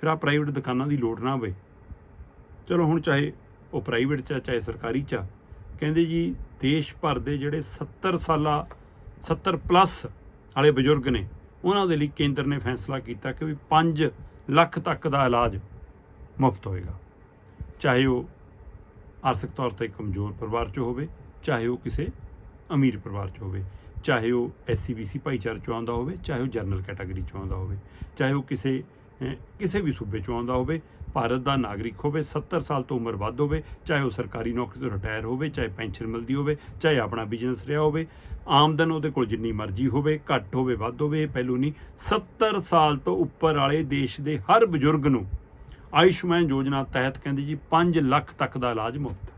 ਫਿਰ ਆ ਪ੍ਰਾਈਵੇਟ ਦੁਕਾਨਾਂ ਦੀ ਲੋੜ ਨਾ ਹੋਵੇ। ਚਲੋ ਹੁਣ ਚਾਹੇ ਉਹ ਪ੍ਰਾਈਵੇਟ 'ਚ ਆ, ਚਾਹੇ ਸਰਕਾਰੀ 'ਚ ਆ, ਕਹਿੰਦੇ ਜੀ ਦੇਸ਼ ਭਰ ਦੇ ਜਿਹੜੇ 70 ਸਾਲਾ 70 ਪਲੱਸ ਵਾਲੇ ਬਜ਼ੁਰਗ ਨੇ ਉਹਨਾਂ ਦੇ ਲਈ ਕੇਂਦਰ ਨੇ ਫੈਸਲਾ ਕੀਤਾ ਕਿ ਵੀ 5 ਲੱਖ ਤੱਕ ਦਾ ਇਲਾਜ ਮੁਫਤ ਹੋਏਗਾ। ਚਾਹੇ ਉਹ ਆਰਥਿਕ ਤੌਰ ਤੇ ਕਮਜ਼ੋਰ ਪਰਿਵਾਰ 'ਚੋਂ ਹੋਵੇ ਚਾਹੇ ਉਹ ਕਿਸੇ ਅਮੀਰ ਪਰਿਵਾਰ 'ਚੋਂ ਹੋਵੇ ਚਾਹੇ ਉਹ ਐਸਸੀਬੀਸੀ ਭਾਈਚਾਰੇ 'ਚੋਂ ਆਉਂਦਾ ਹੋਵੇ ਚਾਹੇ ਉਹ ਜਨਰਲ ਕੈਟਾਗਰੀ 'ਚੋਂ ਆਉਂਦਾ ਹੋਵੇ ਚਾਹੇ ਉਹ ਕਿਸੇ ਕਿਸੇ ਵੀ ਸੂਬੇ 'ਚੋਂ ਆਉਂਦਾ ਹੋਵੇ, ਭਾਰਤ ਦਾ ਨਾਗਰਿਕ ਹੋਵੇ 70 ਸਾਲ ਤੋਂ ਉਮਰ ਵੱਧ ਹੋਵੇ, ਚਾਹੇ ਉਹ ਸਰਕਾਰੀ ਨੌਕਰੀ ਤੋਂ ਰਿਟਾਇਰ ਹੋਵੇ, ਚਾਹੇ ਪੈਨਸ਼ਨ ਮਿਲਦੀ ਹੋਵੇ, ਚਾਹੇ ਆਪਣਾ ਬਿਜ਼ਨਸ ਰਿਹਾ ਹੋਵੇ, ਆਮਦਨ ਉਹਦੇ ਕੋਲ ਜਿੰਨੀ ਮਰਜ਼ੀ ਹੋਵੇ, ਘੱਟ ਹੋਵੇ, ਵੱਧ ਹੋਵੇ, ਇਹ ਪਹਿਲੂ ਨਹੀਂ 70 ਸਾਲ ਤੋਂ ਉੱਪਰ ਵਾਲੇ ਦੇਸ਼ ਦੇ ਹਰ ਬਜ਼ੁਰਗ ਨੂੰ ਆਯੁਸ਼ਮਾਨ ਯੋਜਨਾ ਤਹਿਤ ਕਹਿੰਦੇ ਜੀ 5 ਲੱਖ ਤੱਕ ਦਾ ਇਲਾਜ ਮੁਫਤ।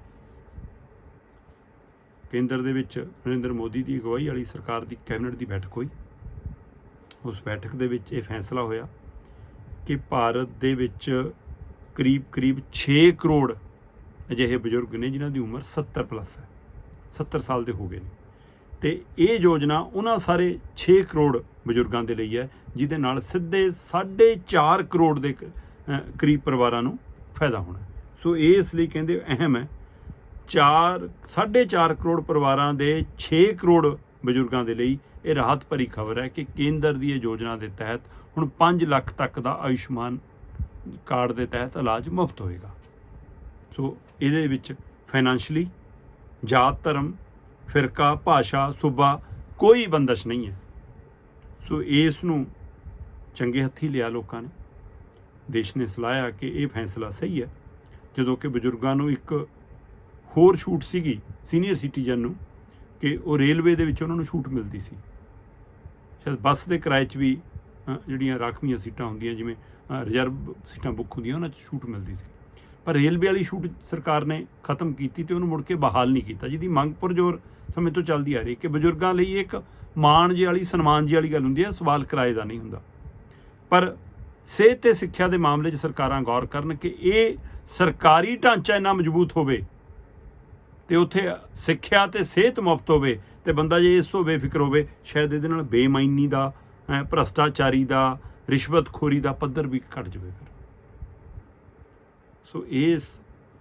ਕੇਂਦਰ ਦੇ ਵਿੱਚ ਨਰਿੰਦਰ ਮੋਦੀ ਦੀ ਅਗਵਾਈ ਵਾਲੀ ਸਰਕਾਰ ਦੀ ਕੈਬਨਿਟ ਦੀ ਬੈਠਕ ਹੋਈ। ਉਸ ਬੈਠਕ ਦੇ ਵਿੱਚ ਇਹ ਫੈਸਲਾ ਹੋਇਆ। ਕਿ ਭਾਰਤ ਦੇ ਵਿੱਚ ਕਰੀਬ-ਕਰੀਬ 6 ਕਰੋੜ ਅਜਿਹੇ ਬਜ਼ੁਰਗ ਨੇ ਜਿਨ੍ਹਾਂ ਦੀ ਉਮਰ 70 ਪਲੱਸ ਹੈ। 70 ਸਾਲ ਦੇ ਹੋ ਗਏ ਨੇ। ਤੇ ਇਹ ਯੋਜਨਾ ਉਹਨਾਂ ਸਾਰੇ 6 ਕਰੋੜ ਬਜ਼ੁਰਗਾਂ ਦੇ ਲਈ ਹੈ, ਜਿਹਦੇ ਨਾਲ ਸਿੱਧੇ 4.5 ਕਰੋੜ ਦੇ ਕ- ਕਰੀਬ ਪਰਿਵਾਰਾਂ ਨੂੰ ਫਾਇਦਾ ਹੋਣਾ ਸੋ ਇਹ ਇਸ ਲਈ ਕਹਿੰਦੇ ਅਹਿਮ ਹੈ 4 4.5 ਕਰੋੜ ਪਰਿਵਾਰਾਂ ਦੇ 6 ਕਰੋੜ ਬਜ਼ੁਰਗਾਂ ਦੇ ਲਈ ਇਹ ਰਾਹਤ ਭਰੀ ਖਬਰ ਹੈ ਕਿ ਕੇਂਦਰ ਦੀ ਇਹ ਯੋਜਨਾ ਦੇ ਤਹਿਤ ਹੁਣ 5 ਲੱਖ ਤੱਕ ਦਾ ਆਯੁਸ਼ਮਾਨ ਕਾਰਡ ਦੇ ਤਹਿਤ ਇਲਾਜ ਮੁਫਤ ਹੋਏਗਾ। ਸੋ ਇਹਦੇ ਵਿੱਚ ਫਾਈਨੈਂਸ਼ਲੀ ਜਾਤ ਧਰਮ, ਫਿਰਕਾ, ਭਾਸ਼ਾ, ਸੂਬਾ ਕੋਈ ਬੰਦਸ਼ ਨਹੀਂ ਹੈ। ਸੋ ਇਸ ਨੂੰ ਚੰਗੇ ਹੱਥੀ ਲਿਆ ਲੋਕਾਂ ਨੇ। ਦੇਸ਼ ਨੇ ਸਲਾਹਿਆ ਕਿ ਇਹ ਫੈਸਲਾ ਸਹੀ ਹੈ। ਜਦੋਂ ਕਿ ਬਜ਼ੁਰਗਾਂ ਨੂੰ ਇੱਕ ਹੋਰ ਛੂਟ ਸੀਗੀ ਸੀਨੀਅਰ ਸਿਟੀਜ਼ਨ ਨੂੰ, ਕਿ ਉਹ ਰੇਲਵੇ ਦੇ ਵਿੱਚ ਉਹਨਾਂ ਨੂੰ ਛੂਟ ਮਿਲਦੀ ਸੀ। ਸ਼ਾਇਦ ਬੱਸ ਦੇ ਕਿਰਾਏ 'ਚ ਵੀ ਜਿਹੜੀਆਂ ਰਾਖਵੀਆਂ ਸੀਟਾਂ ਹੁੰਦੀਆਂ, ਜਿਵੇਂ ਰਿਜ਼ਰਵ ਸੀਟਾਂ ਬੁੱਕ ਹੁੰਦੀਆਂ, ਉਹਨਾਂ 'ਚ ਛੂਟ ਮਿਲਦੀ ਸੀ। ਪਰ ਰੇਲਵੇ ਵਾਲੀ ਛੂਟ ਸਰਕਾਰ ਨੇ ਖਤਮ ਕੀਤੀ ਤੇ ਉਹਨੂੰ ਮੁੜ ਕੇ ਬਹਾਲ ਨਹੀਂ ਕੀਤਾ, ਜਿਹਦੀ ਮੰਗ ਪੁਰਜੋਰ ਸਮੇਂ ਤੋਂ ਚੱਲਦੀ ਆ ਰਹੀ ਕਿ ਬਜ਼ੁਰਗਾਂ ਲਈ ਇੱਕ ਮਾਣ ਜਿਹੀ ਵਾਲੀ, ਸਨਮਾਨ ਜਿਹੀ ਵਾਲੀ ਗੱਲ ਹੁੰਦੀ ਹੈ, ਸਵਾਲ ਕਿਰਾਏ ਦਾ ਨਹੀਂ ਹੁੰਦਾ। ਪਰ ਸਿਹਤ ਤੇ ਸਿੱਖਿਆ ਦੇ ਮਾਮਲੇ 'ਚ ਸਰਕਾਰਾਂ ਗੌਰ ਕਰਨ ਕਿ ਇਹ ਸਰਕਾਰੀ ਢਾਂਚਾ ਇੰਨਾ ਮਜ਼ਬੂਤ ਹੋਵੇ ਤੇ ਉੱਥੇ ਸਿੱਖਿਆ ਤੇ ਸਿਹਤ ਮੁਫਤ ਹੋਵੇ ਤੇ ਬੰਦਾ ਜੇ ਇਸ ਤੋਂ ਬੇਫਿਕਰ ਹੋਵੇ ਸ਼ਾਇਦ ਇਹਦੇ ਨਾਲ ਬੇਮਾਇਨੀ ਦਾ ਅਹ, ਭ੍ਰਸ਼ਟਾਚਾਰੀ ਦਾ ਰਿਸ਼ਵਤਖੋਰੀ ਦਾ ਪੱਧਰ ਵੀ ਘਟ ਜਾਵੇ ਫਿਰ। ਸੋ ਇਸ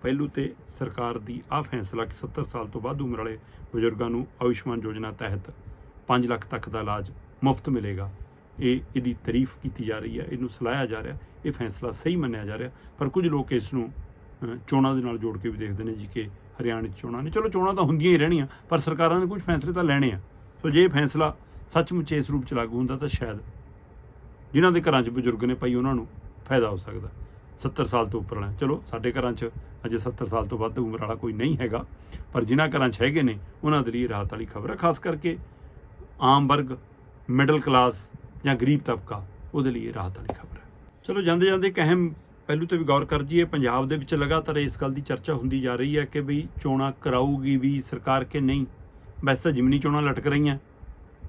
ਪਹਿਲੂ ਤੇ ਸਰਕਾਰ ਦੀ ਆ ਫੈਸਲਾ ਕਿ 70 ਸਾਲ ਤੋਂ ਵੱਧ ਉਮਰ ਵਾਲੇ ਬਜ਼ੁਰਗਾਂ ਨੂੰ ਆਯੁਸ਼ਮਾਨ ਯੋਜਨਾ ਤਹਿਤ 5 ਲੱਖ ਤੱਕ ਦਾ ਇਲਾਜ ਮੁਫਤ ਮਿਲੇਗਾ। ਇਹ ਇਹਦੀ ਤਾਰੀਫ ਕੀਤੀ ਜਾ ਰਹੀ ਹੈ ਇਹਨੂੰ ਸਲਾਹਿਆ ਜਾ ਰਿਹਾ ਇਹ ਫੈਸਲਾ ਸਹੀ ਮੰਨਿਆ ਜਾ ਰਿਹਾ ਪਰ ਕੁਝ ਲੋਕ ਇਸ ਨੂੰ ਚੋਣਾਂ ਦੇ ਨਾਲ ਜੋੜ ਕੇ ਵੀ ਦੇਖਦੇ ਨੇ ਜੀ ਕਿ ਹਰਿਆਣੇ 'ਚ ਚੋਣਾਂ ਨੇ। ਚਲੋ ਚੋਣਾਂ ਤਾਂ ਹੁੰਦੀਆਂ ਹੀ ਰਹਿਣੀਆਂ, ਪਰ ਸਰਕਾਰਾਂ ਨੇ ਕੁਝ ਫੈਸਲੇ ਤਾਂ ਲੈਣੇ ਆ। ਸੋ ਜੇ ਫੈਸਲਾ ਸੱਚਮੁੱਚ ਇਸ ਰੂਪ 'ਚ ਲਾਗੂ ਹੁੰਦਾ ਤਾਂ ਸ਼ਾਇਦ ਜਿਨ੍ਹਾਂ ਦੇ ਘਰਾਂ 'ਚ ਬਜ਼ੁਰਗ ਨੇ ਭਾਈ ਉਹਨਾਂ ਨੂੰ ਫਾਇਦਾ ਹੋ ਸਕਦਾ। 70 ਸਾਲ ਤੋਂ ਉੱਪਰ ਵਾਲਾ। ਚਲੋ, ਸਾਡੇ ਘਰਾਂ 'ਚ ਅਜੇ 70 ਸਾਲ ਤੋਂ ਵੱਧ ਉਮਰ ਵਾਲਾ ਕੋਈ ਨਹੀਂ ਹੈਗਾ, ਪਰ ਜਿਨ੍ਹਾਂ ਘਰਾਂ 'ਚ ਹੈਗੇ ਨੇ, ਉਹਨਾਂ ਦੇ ਲਈ ਰਾਹਤ ਵਾਲੀ ਖਬਰ ਹੈ ਖਾਸ ਕਰਕੇ ਆਮ ਵਰਗ ਮਿਡਲ ਕਲਾਸ ਜਾਂ ਗਰੀਬ ਤਬਕਾ, ਉਹਦੇ ਲਈ ਇਹ ਰਾਹਤ ਵਾਲੀ ਖਬਰ ਹੈ ਚਲੋ ਜਾਂਦੇ ਜਾਂਦੇ ਇੱਕ ਅਹਿਮ ਪਹਿਲੂ ਤੇ ਵੀ ਗੌਰ ਕਰ ਜੀਏ ਪੰਜਾਬ ਦੇ ਵਿੱਚ ਲਗਾਤਾਰ ਇਸ ਗੱਲ ਦੀ ਚਰਚਾ ਹੁੰਦੀ ਜਾ ਰਹੀ ਹੈ ਕਿ ਵੀ ਚੋਣਾਂ ਕਰਾਊਗੀ ਵੀ ਸਰਕਾਰ ਕਿ ਨਹੀਂ? ਵੈਸੇ ਤਾਂ ਜਿਮਨੀ ਚੋਣਾਂ ਲਟਕ ਰਹੀਆਂ।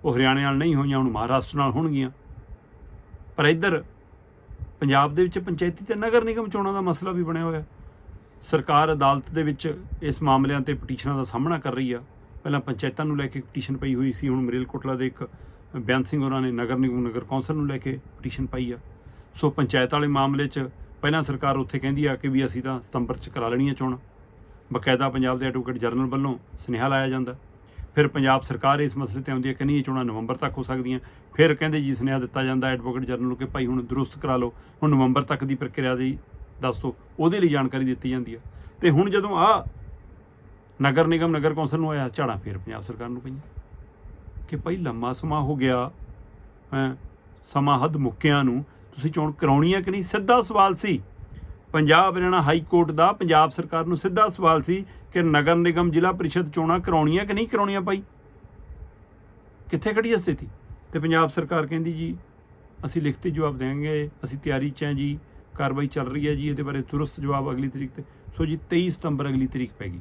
ਉਹ ਹਰਿਆਣੇ ਨਾਲ ਨਹੀਂ ਹੋਈਆਂ, ਹੁਣ ਮਹਾਰਾਸ਼ਟਰ ਨਾਲ ਹੋਣਗੀਆਂ। ਪਰ ਇੱਧਰ ਪੰਜਾਬ ਦੇ ਵਿੱਚ ਪੰਚਾਇਤੀ ਤੇ ਨਗਰ ਨਿਗਮ ਚੋਣਾਂ ਦਾ ਮਸਲਾ ਵੀ ਬਣਿਆ ਹੋਇਆ। ਸਰਕਾਰ ਅਦਾਲਤ ਦੇ ਵਿੱਚ ਇਸ ਮਾਮਲਿਆਂ ਤੇ ਪਟੀਸ਼ਨਾਂ ਦਾ ਸਾਹਮਣਾ ਕਰ ਰਹੀ ਆ। ਪਹਿਲਾਂ ਪੰਚਾਇਤਾਂ ਨੂੰ ਲੈ ਕੇ ਪਟੀਸ਼ਨ ਪਈ ਹੋਈ ਸੀ, ਹੁਣ ਮਰੇਲਕੋਟਲਾ ਦੇ ਇੱਕ ਬਿਆਨ ਸਿੰਘ ਹੋਰਾਂ ਨੇ ਨਗਰ ਨਿਗਮ, ਨਗਰ ਕੌਂਸਲ ਨੂੰ ਲੈ ਕੇ ਪਟੀਸ਼ਨ ਪਾਈ ਆ। ਸੋ ਪੰਚਾਇਤ ਵਾਲੇ ਮਾਮਲੇ 'ਚ ਪਹਿਲਾਂ ਸਰਕਾਰ ਉੱਥੇ ਕਹਿੰਦੀ ਆ ਕਿ ਵੀ ਅਸੀਂ ਤਾਂ ਸਤੰਬਰ 'ਚ ਕਰਾ ਲੈਣੀ ਲੈਣੀਆਂ ਚੋਣਾਂ। ਬਕਾਇਦਾ ਪੰਜਾਬ ਦੇ ਐਡਵੋਕੇਟ ਜਨਰਲ ਵੱਲੋਂ ਸੁਨੇਹਾ ਲਾਇਆ ਜਾਂਦਾ। ਫਿਰ ਪੰਜਾਬ ਸਰਕਾਰ ਇਸ ਮਸਲੇ ਤੇ ਆਉਂਦੀ ਹੈ ਕਿ ਨਹੀਂ, ਇਹ ਚੋਣਾਂ ਨਵੰਬਰ ਤੱਕ ਹੋ ਸਕਦੀਆਂ। ਫਿਰ ਕਹਿੰਦੇ ਜੀ ਸੁਨੇਹਾ ਦਿੱਤਾ ਜਾਂਦਾ ਐਡਵੋਕੇਟ ਜਨਰਲ ਨੂੰ ਕਿ ਭਾਈ ਹੁਣ ਦਰੁਸਤ ਕਰਾ ਲਓ। ਹੁਣ ਨਵੰਬਰ ਤੱਕ ਦੀ ਪ੍ਰਕਿਰਿਆ ਦੀ ਦੱਸ ਦੱਸੋ ਉਹਦੇ ਲਈ ਜਾਣਕਾਰੀ ਦਿੱਤੀ ਜਾਂਦੀ ਹੈ ਤੇ ਹੁਣ ਜਦੋਂ ਆ ਨਗਰ ਨਿਗਮ, ਨਗਰ ਕੌਂਸਲ ਨੂੰ ਆਇਆ ਝਾੜਾਂ ਫਿਰ ਪੰਜਾਬ ਸਰਕਾਰ ਨੂੰ ਪਈਆਂ। ਕਿ ਭਾਈ ਲੰਮਾ ਸਮਾਂ ਹੋ ਗਿਆ ਸਮਾਂ ਹੱਦ ਮੁੱਕਿਆਂ ਨੂੰ। ਤੁਸੀਂ ਚੋਣ ਕਰਾਉਣੀ ਹੈ ਕਿ ਨਹੀਂ? ਸਿੱਧਾ ਸਵਾਲ ਸੀ। ਪੰਜਾਬ ਹਰਿਆਣਾ ਹਾਈ ਕੋਰਟ ਦਾ, ਪੰਜਾਬ ਸਰਕਾਰ ਨੂੰ ਸਿੱਧਾ ਸਵਾਲ ਸੀ ਕਿ ਨਗਰ ਨਿਗਮ ਜ਼ਿਲ੍ਹਾ ਪ੍ਰੀਸ਼ਦ ਚੋਣਾਂ ਕਰਾਉਣੀਆਂ ਕਿ ਨਹੀਂ ਕਰਾਉਣੀਆਂ ਭਾਈ? ਕਿੱਥੇ ਖੜੀ ਹੈ ਸਥਿਤੀ? ਤੇ ਪੰਜਾਬ ਸਰਕਾਰ ਕਹਿੰਦੀ ਜੀ, ਅਸੀਂ ਲਿਖਤੀ ਜਵਾਬ ਦੇਵਾਂਗੇ, ਅਸੀਂ ਤਿਆਰੀ 'ਚ ਹਾਂ ਜੀ, ਕਾਰਵਾਈ ਚੱਲ ਰਹੀ ਹੈ ਜੀ, ਇਹਦੇ ਬਾਰੇ ਤੁਰੰਤ ਜਵਾਬ ਅਗਲੀ ਤਰੀਕ ਤੇ। ਸੋ ਜੀ 23 ਸਤੰਬਰ ਅਗਲੀ ਤਰੀਕ ਪੈ ਗਈ।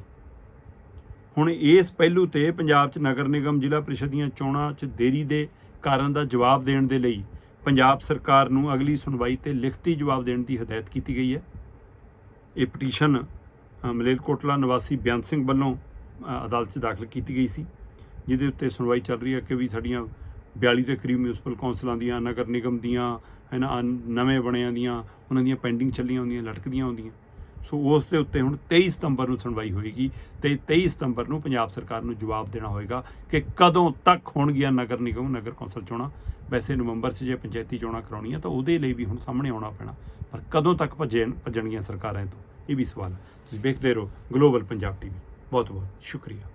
ਹੁਣ ਇਸ ਪਹਿਲੂ ਤੇ ਪੰਜਾਬ 'ਚ ਨਗਰ ਨਿਗਮ ਜ਼ਿਲ੍ਹਾ ਪ੍ਰੀਸ਼ਦ ਦੀਆਂ ਚੋਣਾਂ 'ਚ ਦੇਰੀ ਦੇ ਕਾਰਨ ਦਾ ਜਵਾਬ ਦੇਣ ਦੇ ਲਈ ਪੰਜਾਬ ਸਰਕਾਰ ਨੂੰ ਅਗਲੀ ਸੁਣਵਾਈ ਤੇ ਲਿਖਤੀ ਜਵਾਬ ਦੇਣ ਦੀ ਹਦਾਇਤ ਕੀਤੀ ਗਈ ਹੈ। ਇਹ ਪਟੀਸ਼ਨ ਅ, ਮਲੇਰਕੋਟਲਾ ਨਿਵਾਸੀ ਬਿਆਨ ਸਿੰਘ ਵੱਲੋਂ ਅਦਾਲਤ 'ਚ ਦਾਖਲ ਕੀਤੀ ਗਈ ਸੀ ਜਿਹਦੇ ਉੱਤੇ ਸੁਣਵਾਈ ਚੱਲ ਰਹੀ ਹੈ ਕਿ ਵੀ ਸਾਡੀਆਂ 42 ਦੇ ਕਰੀਬ ਮਿਊਨਿਸਪਲ ਕੌਂਸਲਾਂ ਦੀਆਂ ਨਗਰ ਨਿਗਮ ਦੀਆਂ ਹੈ ਨਾ ਅਨ- ਨਵੇਂ ਬਣਿਆਂ ਦੀਆਂ ਉਹਨਾਂ ਦੀਆਂ ਪੈਂਡਿੰਗ ਚੱਲੀਆਂ ਹੁੰਦੀਆਂ ਲਟਕਦੀਆਂ ਹੁੰਦੀਆਂ। ਸੋ ਉਸ ਦੇ ਉੱਤੇ ਹੁਣ 23 ਸਤੰਬਰ ਨੂੰ ਸੁਣਵਾਈ ਹੋਏਗੀ ਤੇ 23 ਸਤੰਬਰ ਨੂੰ ਪੰਜਾਬ ਸਰਕਾਰ ਨੂੰ ਜਵਾਬ ਦੇਣਾ ਹੋਏਗਾ ਕਿ ਕਦੋਂ ਤੱਕ ਹੋਣਗੀਆਂ ਨਗਰ ਨਿਗਮ, ਨਗਰ ਕੌਂਸਲ ਚੋਣਾਂ। ਵੈਸੇ ਨਵੰਬਰ 'ਚ ਜੇ ਪੰਚਾਇਤੀ ਚੋਣਾਂ ਕਰਾਉਣੀਆਂ ਤਾਂ ਉਹਦੇ ਲਈ ਵੀ ਹੁਣ ਸਾਹਮਣੇ ਆਉਣਾ ਪੈਣਾ, ਪਰ ਕਦੋਂ ਤੱਕ ਭੱਜਣ ਭੱਜਣਗੀਆਂ ਸਰਕਾਰਾਂ ਤੋਂ? ਇਹ ਵੀ ਸਵਾਲ ਹੈ। ਤੁਸੀਂ ਵੇਖਦੇ ਰਹੋ ਗਲੋਬਲ ਪੰਜਾਬ ਟੀਵੀ ਬਹੁਤ ਬਹੁਤ ਸ਼ੁਕਰੀਆ।